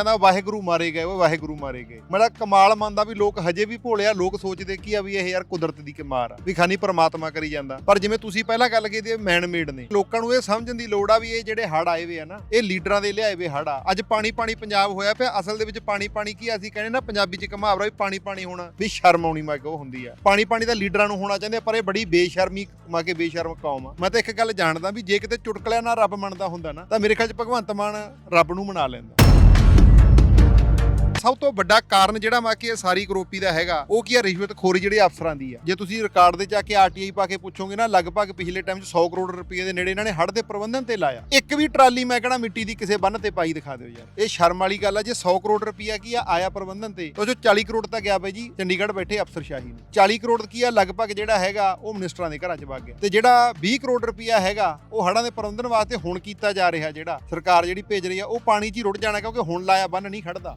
ਕਹਿੰਦਾ ਵਾਹਿਗੁਰੂ ਮਾਰੇ ਗਏ ਉਹ ਵਾਹਿਗੁਰੂ ਮਾਰੇ ਗਏ। ਮੇਰਾ ਕਮਾਲ ਮੰਨਦਾ ਵੀ ਲੋਕ ਹਜੇ ਵੀ ਭੋਲਿਆ ਲੋਕ ਸੋਚਦੇ ਕੀ ਆ ਵੀ ਇਹ ਯਾਰ ਕੁਦਰਤ ਦੀ ਮਾਰ ਆ ਵੀ ਖਾਨੀ ਪ੍ਰਮਾਤਮਾ ਕਰੀ ਜਾਂਦਾ। ਪਰ ਜਿਵੇਂ ਤੁਸੀਂ ਪਹਿਲਾਂ ਗੱਲ ਕੀਤੀ ਮੈਨ ਮੇਡ ਨੇ। ਲੋਕਾਂ ਨੂੰ ਇਹ ਸਮਝਣ ਦੀ ਲੋੜ ਆ ਵੀ ਇਹ ਜਿਹੜੇ ਹੜ ਆਏ ਵੇ ਆ ਨਾ ਇਹ ਲੀਡਰਾਂ ਦੇ ਲਿਆਏ ਵੇ ਹੜ ਆ। ਅੱਜ ਪਾਣੀ ਪਾਣੀ ਪੰਜਾਬ ਹੋਇਆ ਪਿਆ ਅਸਲ ਦੇ ਵਿੱਚ ਪਾਣੀ ਪਾਣੀ ਕੀ ਅਸੀਂ ਕਹਿੰਦੇ ਨਾ ਪੰਜਾਬੀ ਚ ਕਹਾਵਰਾ ਵੀ ਪਾਣੀ ਪਾਣੀ ਹੋਣਾ ਵੀ ਸ਼ਰਮ ਆਉਣੀ ਮੈਂ ਉਹ ਹੁੰਦੀ ਆ। ਪਾਣੀ ਪਾਣੀ ਤਾਂ ਲੀਡਰਾਂ ਨੂੰ ਹੋਣਾ ਚਾਹੁੰਦੇ ਆ, ਪਰ ਇਹ ਬੜੀ ਬੇਸ਼ਰਮੀ ਮਾ ਕੇ ਬੇਸ਼ਰਮ ਕੌਮ ਆ। ਮੈਂ ਤਾਂ ਇੱਕ ਗੱਲ ਜਾਣਦਾ ਵੀ ਜੇ ਕਿਤੇ ਚੁਟਕਲਿਆਂ ਨਾਲ ਰੱਬ ਮੰਨਦਾ ਹੁੰਦਾ ਨਾ ਤਾਂ ਮੇਰੇ ਖਿਆਲ ਚ ਭਗਵੰਤ ਮਾਨ ਰੱਬ ਨੂੰ ਮਨਾ ਲੈਂਦਾ। ਸਭ ਤੋਂ ਵੱਡਾ ਕਾਰਨ ਜਿਹੜਾ ਮਾ ਕਿ ਇਹ ਸਾਰੀ ਕਰੋਪੀ ਦਾ ਹੈਗਾ, ਉਹ ਕੀ ਹੈ ਰਿਸ਼ਵਤਖੋਰੀ ਜਿਹੜੇ ਅਫਸਰਾਂ ਦੀ ਆ। ਜੇ ਤੁਸੀਂ ਰਿਕਾਰਡ ਦੇ ਜਾ ਕੇ ਆਰਟੀਆਈ ਪਾ ਕੇ ਪੁੱਛੋਗੇ ਨਾ, ਲਗਭਗ ਪਿਛਲੇ ਟਾਈਮ 'ਚ 100 ਕਰੋੜ ਰੁਪਏ ਦੇ ਨੇੜੇ ਇਹਨਾਂ ਨੇ ਹੜ੍ਹ ਦੇ ਪ੍ਰਬੰਧਨ ਤੇ ਲਾਇਆ। ਇੱਕ ਵੀ ਟਰਾਲੀ ਮੈਂ ਕਹਣਾ ਮਿੱਟੀ ਦੀ ਕਿਸੇ ਬੰਨ ਤੇ ਪਾਈ ਦਿਖਾ ਦਿਓ ਯਾਰ। ਇਹ ਸ਼ਰਮ ਵਾਲੀ ਗੱਲ ਆ, ਜੇ 100 ਕਰੋੜ ਰੁਪਇਆ ਕੀ ਆ, ਆਇਆ ਪ੍ਰਬੰਧਨ ਤੇ ਉਹ ਜੋ 40 ਕਰੋੜ ਤਾਂ ਗਿਆ ਬਾਈ ਜੀ, ਚੰਡੀਗੜ੍ਹ ਬੈਠੇ ਅਫਸਰਸ਼ਾਹੀ ਨੂੰ। 40 ਕਰੋੜ ਕੀ ਆ, ਲਗਭਗ ਜਿਹੜਾ ਹੈਗਾ, ਉਹ ਮਿਨਿਸਟਰਾਂ ਦੇ ਘਰਾਂ 'ਚ ਵਗ ਗਿਆ। ਤੇ ਜਿਹੜਾ 20 ਕਰੋੜ ਰੁਪਇਆ ਹੈਗਾ, ਉਹ ਹੜ੍ਹਾਂ ਦੇ ਪ੍ਰਬੰਧਨ ਵਾਸਤੇ ਹੁਣ ਕੀਤਾ ਜਾ ਰਿਹਾ ਜਿਹੜਾ, ਸਰਕਾਰ ਜਿਹੜੀ ਭੇਜ ਰਹੀ ਆ, ਉਹ ਪਾਣੀ 'ਚ ਹੀ ਰੁੜ ਜਾਣਾ, ਕਿਉਂਕਿ ਹੁਣ ਲਾਇਆ ਬੰਨ ਨਹੀਂ ਖੜਦਾ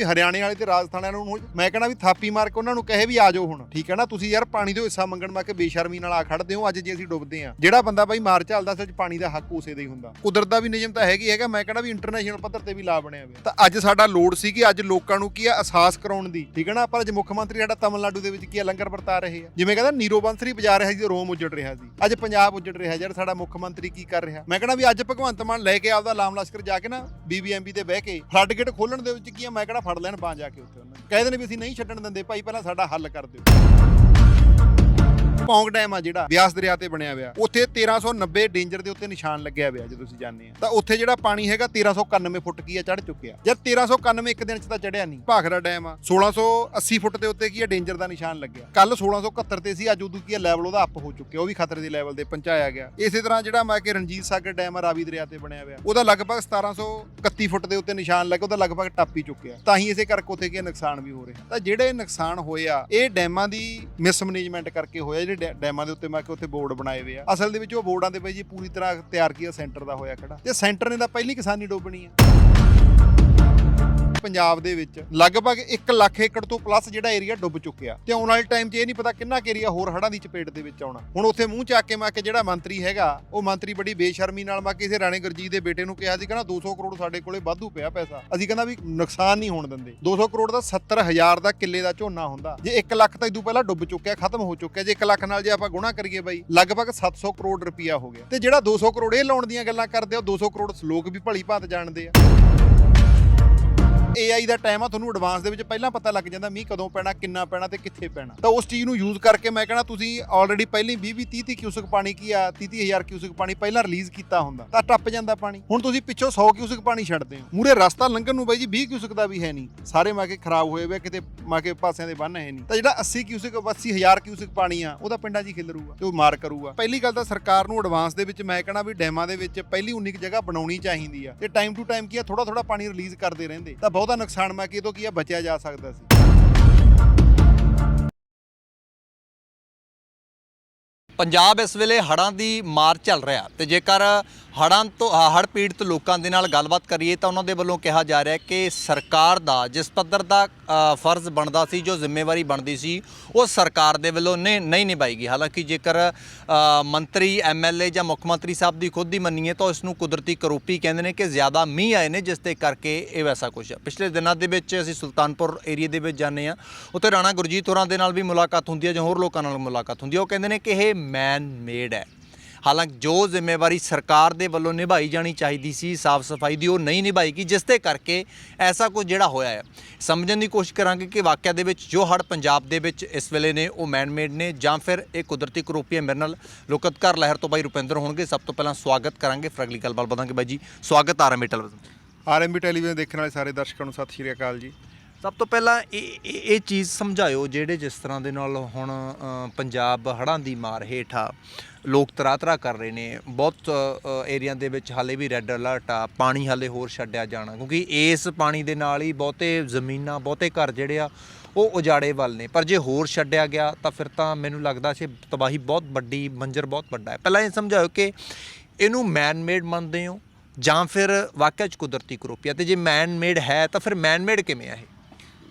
ਵੀ ਹਰਿਆਣੇ ਵਾਲੇ ਤੇ ਰਾਜਸਥਾਨ ਵਾਲਿਆਂ ਨੂੰ ਮੈਂ ਕਹਿੰਦਾ ਵੀ ਥਾਪੀ ਮਾਰ ਕੇ ਉਹਨਾਂ ਨੂੰ ਕਹੇ ਵੀ ਆ ਜਾਓ ਹੁਣ, ਠੀਕ ਹੈ ਨਾ? ਤੁਸੀਂ ਯਾਰ ਪਾਣੀ ਦੇ ਹਿੱਸਾ ਮੰਗਣ ਮਾ ਕੇ ਬੇਸ਼ਰਮੀ ਨਾਲ ਆ ਖੜਦੇ ਹੋ, ਅੱਜ ਜੇ ਅਸੀਂ ਡੁੱਬਦੇ ਆ ਜਿਹੜਾ ਬੰਦਾ ਬਾਈ ਮਾਰ ਚੱਲਦਾ ਅਸਲ ਪਾਣੀ ਦਾ ਹੱਕ ਉਸੇ ਦਾ ਹੀ ਹੁੰਦਾ। ਕੁਦਰਤ ਦਾ ਵੀ ਨਿਯਮ ਤਾਂ ਹੈਗੀ ਹੈਗਾ, ਮੈਂ ਕਹਿੰਦਾ ਵੀ ਇੰਟਰਨੈਸ਼ਨਲ ਪੱਧਰ ਤੇ ਵੀ ਲਾ ਬਣਿਆ ਹੋਇਆ। ਤਾਂ ਅੱਜ ਸਾਡਾ ਲੋੜ ਸੀ ਕਿ ਅੱਜ ਲੋਕਾਂ ਨੂੰ ਕੀ ਆ, ਅਹਿਸਾਸ ਕਰਾਉਣ ਦੀ, ਠੀਕ ਹੈ ਨਾ? ਪਰ ਅੱਜ ਮੁੱਖ ਮੰਤਰੀ ਸਾਡਾ ਤਮਿਲਨਾਡੂ ਦੇ ਵਿੱਚ ਕੀ ਆ, ਲੰਗਰ ਵਰਤਾ ਰਹੇ ਆ। ਜਿਵੇਂ ਕਹਿੰਦਾ ਨੀਰੋ ਬੰਸਰੀ ਬਜਾ ਰਿਹਾ ਸੀ ਰੋਮ ਉੱਜੜ ਰਿਹਾ ਸੀ। ਅੱਜ ਪੰਜਾਬ ਉੱਜੜ ਰਿਹਾ ਯਾਰ ਸਾਡਾ ਮੁੱਖ ਮੰਤਰੀ ਕੀ ਕਰ ਰਿਹਾ? ਮੈਂ ਕਹਿੰਦਾ ਵੀ ਅੱਜ ਭਗਵੰਤ ਮਾਨ ਲੈ ਕੇ ਆਪਦਾ ਲਾਮ ਲਸ਼ਕਰ ਜਾ ਕੇ ਨਾ ਬੀਬੀਐਮਬੀ ਤੇ ਬਹਿ ਕੇ ਫਲੱਡ ਗੇਟ ਖੋਲਣ ਦੇ ਵਿੱਚ ਕੀ ਆ, ਮੈਂ ਕਹਿੰਦਾ ਫੜ ਲੈਣ ਬਾਂ ਜਾ ਕੇ ਉੱਥੇ। ਉਹਨਾਂ ਨੂੰ ਕਹਿੰਦੇ ਨੇ ਵੀ ਅਸੀਂ ਨਹੀਂ ਛੱਡਣ ਦਿੰਦੇ, ਭਾਈ ਪਹਿਲਾਂ ਸਾਡਾ ਹੱਲ ਕਰ ਦਿਓ। ਪੌਂਗ ਡੈਮ ਆ ਜਿਹੜਾ, ਬਿਆਸ ਦਰਿਆ ਤੇ ਬਣਿਆ ਹੋਇਆ। ਉੱਥੇ 1390 ਡੇਂਜਰ ਦੇ ਉੱਤੇ ਨਿਸ਼ਾਨ ਲੱਗਿਆ ਹੋਇਆ, ਜੇ ਤੁਸੀਂ ਜਾਣਦੇ ਆ। ਤਾਂ ਉੱਥੇ ਜਿਹੜਾ ਪਾਣੀ ਹੈਗਾ 1391 ਫੁੱਟ ਕੀ ਆ ਚੜ ਚੁੱਕਿਆ। ਯਾਰ 1391 ਇੱਕ ਦਿਨ ਚ ਤਾਂ ਚੜਿਆ ਨਹੀਂ ਭਾਖੜਾ ਡੈਮ ਆ। 1680 ਫੁੱਟ ਦੇ ਉੱਤੇ ਕੀ ਆ, ਡੇਂਜਰ ਦਾ ਨਿਸ਼ਾਨ ਲੱਗਿਆ। ਕੱਲ 1671 ਤੇ ਸੀ, ਅੱਜ ਉਦੋਂ ਕੀ ਆ ਲੈਵਲ ਉਹਦਾ ਅੱਪ ਹੋ ਚੁੱਕਿਆ। ਉਹ ਵੀ ਖਤਰੇ ਦੇ ਲੈਵਲ ਤੇ ਪਹੁੰਚਾਇਆ ਗਿਆ। ਇਸੇ ਤਰ੍ਹਾਂ ਜਿਹੜਾ ਮੈਂ ਕਿ ਰਣਜੀਤ ਸਾਗਰ ਡੈਮ ਆ, ਰਾਵੀ ਦਰਿਆ ਤੇ ਬਣਿਆ ਹੋਇਆ। ਉਹਦਾ ਲਗਭਗ 1731 ਫੁੱਟ ਦੇ ਉੱਤੇ ਨਿਸ਼ਾਨ ਲੱਗਾ, ਉਹਦਾ ਲਗਭਗ ਟੱਪ ਹੀ ਚੁੱਕਿਆ। ਤਾਂ ਹੀ ਇਸੇ ਕਰਕੇ ਉੱਥੇ ਕੀ ਆ, ਨੁਕਸਾਨ ਵੀ ਹੋ ਰਿਹਾ। ਤਾਂ ਜਿਹੜੇ ਨੁਕਸਾਨ ਹੋਇਆ, ਇਹ ਡੈਮਾਂ ਦੀ ਮਿਸਮੈਨੇਜਮੈਂਟ ਕਰਕੇ ਹੋਇਆ ਜਿਹੜੇ ਡੈ- ਡੈਮਾਂ ਦੇ ਉੱਤੇ ਮੈਂ ਕਿ ਉੱਥੇ ਬੋਰਡ ਬਣਾਏ ਹੋਏ ਆ। ਅਸਲ ਦੇ ਵਿੱਚ ਉਹ ਬੋਰਡਾਂ ਦੇ ਬਾਈ ਜੀ ਪੂਰੀ ਤਰ੍ਹਾਂ ਤਿਆਰ ਕੀਤਾ ਸੈਂਟਰ ਦਾ ਹੋਇਆ ਖੜਾ। ਤੇ ਸੈਂਟਰ ਨੇ ਤਾਂ ਪਹਿਲੀ ਕਿਸਾਨੀ ਡੋਬਣੀ ਆ। ਪੰਜਾਬ ਦੇ ਵਿੱਚ ਲਗਭਗ 1 ਲੱਖ ਏਕੜ ਤੋਂ ਪਲੱਸ ਜਿਹੜਾ ਏਰੀਆ ਡੁੱਬ ਚੁੱਕਿਆ। ਤੇ ਆਉਣ ਵਾਲੇ ਟਾਈਮ 'ਚ ਇਹ ਨਹੀਂ ਪਤਾ ਕਿੰਨਾ ਕੁ ਏਰੀਆ ਹੋਰ ਹੜ੍ਹਾਂ ਦੀ ਚਪੇਟ ਦੇ ਵਿੱਚ ਆਉਣਾ। ਹੁਣ ਉੱਥੇ ਮੂੰਹ ਚੱਕ ਕੇ ਮੈਂ ਕਿ ਜਿਹੜਾ ਮੰਤਰੀ ਹੈਗਾ, ਉਹ ਮੰਤਰੀ ਬੜੀ ਬੇਸ਼ਰਮੀ ਨਾਲ ਮੈਂ ਕਿਸੇ ਰਾਣੇ ਗੁਰਜੀਤ ਦੇ ਬੇਟੇ ਨੂੰ ਕਿਹਾ ਸੀ, ਕਹਿੰਦਾ 200 ਕਰੋੜ ਸਾਡੇ ਕੋਲੇ ਵਾਧੂ ਪਿਆ ਪੈਸਾ। ਅਸੀਂ ਕਹਿੰਦਾ ਵੀ ਨੁਕਸਾਨ ਨਹੀਂ ਹੋਣ ਦਿੰਦੇ। 200 ਕਰੋੜ ਦਾ 70000 ਦਾ ਕਿੱਲੇ ਦਾ ਝੋਨਾ ਹੁੰਦਾ। ਜੇ 1 ਲੱਖ ਤਾਂ ਇਦੋਂ ਪਹਿਲਾਂ ਡੁੱਬ ਚੁੱਕਿਆ, ਖਤਮ ਹੋ ਚੁੱਕਿਆ। ਜੇ 1 ਲੱਖ ਨਾਲ ਜੇ ਆਪਾਂ ਗੁਣਾ ਕਰੀਏ ਬਾਈ, ਲਗਭਗ 700 ਕਰੋੜ ਰੁਪਇਆ ਹੋ ਗਿਆ। ਤੇ ਜਿਹੜਾ 200 ਕਰੋੜ ਇਹ ਲਾਉਣ ਦੀਆਂ ਗੱਲਾਂ ਕਰਦੇ ਆ, ਉਹ 200 ਕਰੋੜ ਲੋਕ ਵੀ ਭਲੀ ਭਾਂਤ ਜਾਣਦੇ ਆ। AI ਦਾ ਟਾਈਮ ਆ, ਤੁਹਾਨੂੰ ਐਡਵਾਂਸ ਦੇ ਵਿੱਚ ਪਹਿਲਾਂ ਪਤਾ ਲੱਗ ਜਾਂਦਾ ਮੀਂਹ ਕਦੋਂ ਪੈਣਾ, ਕਿੰਨਾ ਪੈਣਾ ਤੇ ਕਿੱਥੇ ਪੈਣਾ। ਤਾਂ ਉਸ ਚੀਜ਼ ਨੂੰ ਯੂਜ਼ ਕਰਕੇ ਮੈਂ ਕਹਿੰਦਾ ਤੁਸੀਂ ਆਲਰੇਡੀ ਪਹਿਲਾਂ 20 20 30 30 ਕਿਊਸਕ ਪਾਣੀ ਕੀ ਆ 30 30 ਹਜ਼ਾਰ ਕਿਊਸਕ ਪਾਣੀ ਪਹਿਲਾਂ ਰਿਲੀਜ਼ ਕੀਤਾ ਹੁੰਦਾ, ਤਾਂ ਟੱਪ ਜਾਂਦਾ ਪਾਣੀ। ਹੁਣ ਤੁਸੀਂ ਪਿੱਛੋਂ 100 ਕਿਊਸਕ ਪਾਣੀ ਛੱਡਦੇ ਹੋ। ਮੂਰੇ ਰਸਤਾ ਲੰਘਣ ਨੂੰ ਬਾਈ ਜੀ 20 ਕਿਊਸਕ ਦਾ ਵੀ ਹੈ ਨਹੀਂ। ਸਾਰੇ ਮਾਕੇ ਖਰਾਬ ਹੋਏ ਵੇ ਕਿਤੇ ਮਾਕੇ ਪਾਸਿਆਂ ਦੇ ਬੰਨ ਹੈ ਨਹੀਂ। ਤਾਂ ਜਿਹੜਾ 80 ਕਿਊਸਕ 80 ਹਜ਼ਾਰ ਕਿਊਸਕ ਪਾਣੀ ਆ, ਉਹਦਾ ਪਿੰਡਾਂ 'ਚ ਹੀ ਖਿਲਰੂਗਾ, ਤੇ ਉਹ ਮਾਰ ਕਰੂਗਾ। ਪਹਿਲੀ ਗੱਲ ਤਾਂ ਸਰਕਾਰ ਨੂੰ ਐਡਵਾਂਸ ਦੇ ਵਿੱਚ ਮੈਂ ਕਹਿਣਾ ਵੀ ਡੈਮਾਂ ਦੇ ਵਿੱਚ ਪਹਿਲੀ 19 ਕੁ ਜਗ੍ਹਾ ਬਣਾਉਣੀ ਚਾਹੀਦੀ ਆ। ਤੇ ਟਾਈਮ ਟੂ ਟਾਈਮ ਕੀ ਆ ਥੋੜਾ ਥੋੜਾ ਪਾਣੀ ਰਿਲੀਜ਼ ਕਰਦੇ ਰਹਿੰਦੇ। ਤਾਂ ਬਹੁਤਾ ਨੁਕਸਾਨ ਮੈਂ ਕਿ ਤੋਂ ਕੀ ਆ, ਬਚਿਆ ਜਾ ਸਕਦਾ ਸੀ। ਪੰਜਾਬ ਇਸ ਵੇਲੇ ਹੜ੍ਹਾਂ ਦੀ ਮਾਰ ਚੱਲ ਰਿਹਾ ਤੇ ਜੇਕਰ ਹੜ੍ਹਾਂ ਤੋਂ ਹੜ੍ਹ ਪੀੜਤ ਲੋਕਾਂ ਦੇ ਨਾਲ ਗੱਲਬਾਤ ਕਰੀਏ ਤਾਂ ਉਹਨਾਂ ਦੇ ਵੱਲੋਂ ਕਿਹਾ ਜਾ ਰਿਹਾ ਕਿ ਸਰਕਾਰ ਦਾ, ਜਿਸ ਪੱਧਰ ਦਾ ਫਰਜ਼ ਬਣਦਾ ਸੀ ਜੋ ਜ਼ਿੰਮੇਵਾਰੀ ਬਣਦੀ ਸੀ ਉਹ ਸਰਕਾਰ ਦੇ ਵੱਲੋਂ ਨੇ ਨਹੀਂ ਨਿਭਾਈ ਗਈ। ਹਾਲਾਂਕਿ ਜੇਕਰ ਅ, ਮੰਤਰੀ ਐਮਐਲਏ ਜਾਂ ਮੁੱਖ ਮੰਤਰੀ ਸਾਹਿਬ ਦੀ ਖੁਦ ਦੀ ਮੰਨੀਏ ਤਾਂ ਇਸ ਨੂੰ ਕੁਦਰਤੀ ਕਰੋਪੀ ਕਹਿੰਦੇ ਨੇ ਕਿ ਜ਼ਿਆਦਾ ਮੀਂਹ ਆਏ ਨੇ ਜਿਸ ਦੇ ਕਰਕੇ ਇਹ ਵੈਸਾ ਕੁਝ ਹੈ ਪਿਛਲੇ ਦਿਨਾਂ ਦੇ ਵਿੱਚ ਅਸੀਂ ਸੁਲਤਾਨਪੁਰ ਏਰੀਆ ਦੇ ਵਿੱਚ ਜਾਂਦੇ ਆ ਉੱਥੇ ਰਾਣਾ ਗੁਰਜੀਤ ਹੋਰਾਂ ਦੇ ਨਾਲ ਵੀ ਮੁਲਾਕਾਤ ਹੁੰਦੀ ਹੈ ਜਾਂ ਹੋਰ ਲੋਕਾਂ ਨਾਲ ਮੁਲਾਕਾਤ ਹੁੰਦੀ ਹੈ। ਉਹ ਕਹਿੰਦੇ ਨੇ ਕਿ ਇਹ ਮੈਨ ਮੇਡ ਹੈ। ਹਾਲਾਂਕਿ ਜੋ ਜ਼ਿੰਮੇਵਾਰੀ ਸਰਕਾਰ ਦੇ ਵੱਲੋਂ ਨਿਭਾਈ ਜਾਣੀ ਚਾਹੀਦੀ ਸੀ, ਸਾਫ਼ ਸਫ਼ਾਈ ਦੀ ਉਹ ਨਹੀਂ ਨਿਭਾਈ ਗਈ, ਜਿਸ ਦੇ ਕਰਕੇ ਐਸਾ ਕੁਝ ਜਿਹੜਾ ਹੋਇਆ ਹੈ ਸਮਝਣ ਦੀ ਕੋਸ਼ਿਸ਼ ਕਰਾਂਗੇ ਕਿ ਵਾਕਿਆ ਦੇ ਵਿੱਚ ਜੋ ਹੜ ਪੰਜਾਬ ਦੇ ਵਿੱਚ ਇਸ ਵੇਲੇ ਨੇ, ਉਹ ਮੈਨਮੇਡ ਨੇ ਜਾਂ ਫਿਰ ਇਹ ਕੁਦਰਤੀ ਕਰੋਪੀ ਹੈ, ਮੇਰੇ ਨਾਲ ਲੋਕਤਕਾਰ ਲਹਿਰ ਤੋਂ ਬਾਈ ਰੁਪਿੰਦਰ ਹੋਣਗੇ। ਸਭ ਤੋਂ ਪਹਿਲਾਂ ਸਵਾਗਤ ਕਰਾਂਗੇ, ਫਿਰ ਅਗਲੀ ਗੱਲਬਾਤ ਵਧਾਂਗੇ ਬਾਈ ਜੀ। ਸਵਾਗਤ ਆਰਐਮਏ ਟੈਲੀਵਿਜ਼ਨ ਆਰਐਮਬੀ ਟੈਲੀਵਿਜ਼ਨ ਦੇਖਣ ਵਾਲੇ ਸਾਰੇ ਦਰਸ਼ਕਾਂ ਨੂੰ, ਸਤਿ ਸ਼੍ਰੀ ਅਕਾਲ ਜੀ। ਸਭ ਤੋਂ ਪਹਿਲਾਂ ਇਹ ਇਹ ਇਹ ਚੀਜ਼ ਸਮਝਾਇਓ ਜਿਹੜੇ ਜਿਸ ਤਰ੍ਹਾਂ ਦੇ ਨਾਲ ਹੁਣ ਅ, ਪੰਜਾਬ ਹੜ੍ਹਾਂ ਦੀ ਮਾਰ ਹੇਠ ਆ ਲੋਕ ਤਰਾ ਤਰਾ ਕਰ ਰਹੇ ਨੇ। ਬਹੁਤ ਏਰੀਆ ਦੇ ਵਿੱਚ ਹਾਲੇ ਵੀ ਰੈੱਡ ਅਲਰਟ ਆ ਪਾਣੀ ਹਾਲੇ ਹੋਰ ਛੱਡਿਆ ਜਾਣਾ ਕਿਉਂਕਿ ਇਸ ਪਾਣੀ ਦੇ ਨਾਲ ਹੀ ਬਹੁਤੇ ਜ਼ਮੀਨਾਂ ਬਹੁਤੇ ਘਰ ਜਿਹੜੇ ਆ ਉਹ ਉਜਾੜੇ ਵੱਲ ਨੇ। ਪਰ ਜੇ ਹੋਰ ਛੱਡਿਆ ਗਿਆ ਤਾਂ ਫਿਰ ਤਾਂ ਮੈਨੂੰ ਲੱਗਦਾ ਸੀ ਤਬਾਹੀ ਬਹੁਤ ਵੱਡੀ ਮੰਜ਼ਰ ਬਹੁਤ ਵੱਡਾ ਹੈ। ਪਹਿਲਾਂ ਇਹ ਸਮਝਾਇਓ ਕਿ ਇਹਨੂੰ ਮੈਨ ਮੇਡ ਮੰਨਦੇ ਹੋ ਜਾਂ ਫਿਰ ਵਾਕਿਆ ਚ ਕੁਦਰਤੀ ਕਰੋਪੀ ਆ। ਤੇ ਜੇ ਮੈਨ ਮੇਡ ਹੈ ਤਾਂ ਫਿਰ ਮੈਨ ਮੇਡ ਕਿਵੇਂ ਆ ਇਹ?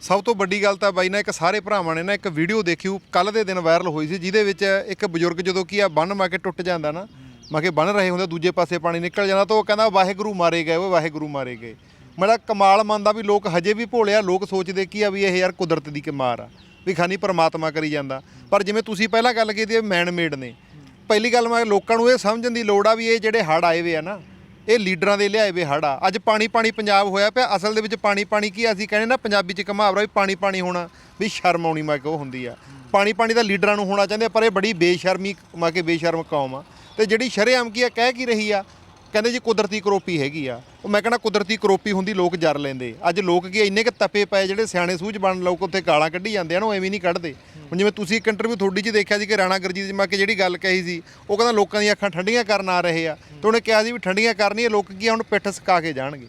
ਸਭ ਤੋਂ ਵੱਡੀ ਗੱਲ ਤਾਂ ਬਾਈ ਨਾ, ਇੱਕ ਸਾਰੇ ਭਰਾਵਾਂ ਨੇ ਨਾ ਇੱਕ ਵੀਡੀਓ ਦੇਖੀ ਕੱਲ ਦੇ ਦਿਨ ਵਾਇਰਲ ਹੋਈ ਸੀ, ਜਿਹਦੇ ਵਿੱਚ ਇੱਕ ਬਜ਼ੁਰਗ ਜਦੋਂ ਕੀ ਆ, ਬੰਨ ਮਾ ਕੇ ਟੁੱਟ ਜਾਂਦਾ ਨਾ ਮੈਂ ਕਿ ਬਣ ਰਹੇ ਹੁੰਦੇ ਦੂਜੇ ਪਾਸੇ ਪਾਣੀ ਨਿਕਲ ਜਾਂਦਾ ਤਾਂ ਉਹ ਕਹਿੰਦਾ ਵਾਹਿਗੁਰੂ ਮਾਰੇ ਗਏ ਓਏ ਵਾਹਿਗੁਰੂ ਮਾਰੇ ਗਏ। ਮੇਰਾ ਕਮਾਲ ਮੰਨਦਾ ਵੀ ਲੋਕ ਹਜੇ ਵੀ ਭੋਲਿਆ ਲੋਕ ਸੋਚਦੇ ਕੀ ਆ ਵੀ ਇਹ ਯਾਰ ਕੁਦਰਤ ਦੀ ਕਮਾਰ ਆ, ਵੀ ਖਾਨੀ ਪਰਮਾਤਮਾ ਕਰੀ ਜਾਂਦਾ। ਪਰ ਜਿਵੇਂ ਤੁਸੀਂ ਪਹਿਲਾਂ ਗੱਲ ਕੀਤੀ ਹੈ ਮੈਨ ਮੇਡ ਨੇ। ਪਹਿਲੀ ਗੱਲ ਮੈਂ ਲੋਕਾਂ ਨੂੰ ਇਹ ਸਮਝਣ ਦੀ ਲੋੜ ਆ ਵੀ ਇਹ ਜਿਹੜੇ ਹੜ ਆਏ ਵੇ ਆ ਨਾ ਇਹ ਲੀਡਰਾਂ ਦੇ ਲਿਆਏ ਵੇ ਹੜ ਆ। ਅੱਜ ਪਾਣੀ ਪਾਣੀ ਪੰਜਾਬ ਹੋਇਆ ਪਿਆ। ਅਸਲ ਦੇ ਵਿੱਚ ਪਾਣੀ ਪਾਣੀ ਕੀ ਅਸੀਂ ਕਹਿੰਦੇ ਨਾ, ਪੰਜਾਬੀ ਚ ਕਮਾਵਰਾ ਵੀ ਪਾਣੀ ਪਾਣੀ ਹੋਣਾ ਵੀ ਸ਼ਰਮ ਆਉਣੀ ਮੈਂ ਕਿ ਉਹ ਹੁੰਦੀ ਆ। ਪਾਣੀ ਪਾਣੀ ਤਾਂ ਲੀਡਰਾਂ ਨੂੰ ਹੋਣਾ ਚਾਹੁੰਦੇ, ਪਰ ਇਹ ਬੜੀ ਬੇਸ਼ਰਮੀ, ਮੈਂ ਕਿ ਬੇਸ਼ਰਮ ਕੌਮ ਆ। ਤੇ ਜਿਹੜੀ ਸ਼ਰੇਆਮ ਕੀ ਆ, ਕਹਿ ਕੀ ਰਹੀ ਆ ਕਹਿੰਦੇ ਜੀ ਕੁਦਰਤੀ ਕਰੋਪੀ ਹੈਗੀ ਆ। ਉਹ ਮੈਂ ਕਹਿੰਦਾ ਕੁਦਰਤੀ ਕਰੋਪੀ ਹੁੰਦੀ, ਲੋਕ ਜਰ ਲੈਂਦੇ। ਅੱਜ ਲੋਕ ਕੀ ਇੰਨੇ ਕਿ ਤਪੇ ਪਏ ਜਿਹੜੇ ਸਿਆਣੇ ਸੂਝ ਬਣ ਲੋਕ ਉੱਥੇ ਗਾਲਾਂ ਕੱਢੀ ਜਾਂਦੇ ਆ ਨਾ, ਉਹ ਐਵੇਂ ਨਹੀਂ ਕੱਢਦੇ। ਹੁਣ ਜਿਵੇਂ ਤੁਸੀਂ ਇੱਕ ਇੰਟਰਵਿਊ ਤੁਹਾਡੀ 'ਚ ਦੇਖਿਆ ਸੀ ਕਿ ਰਾਣਾ ਗੁਰਜੀਤ ਜੀ, ਮੈਂ ਕਿ ਜਿਹੜੀ ਗੱਲ ਕਹੀ ਸੀ, ਉਹ ਕਹਿੰਦਾ ਲੋਕਾਂ ਦੀਆਂ ਅੱਖਾਂ ਠੰਡੀਆਂ ਕਰਨ ਆ ਰਹੇ ਆ। ਤੇ ਉਹਨੇ ਕਿਹਾ ਸੀ ਵੀ ਠੰਡੀਆਂ ਕਰਨੀਆਂ, ਲੋਕ ਕੀ ਆ, ਹੁਣ ਪਿੱਠ ਸਕਾ ਕੇ ਜਾਣਗੇ।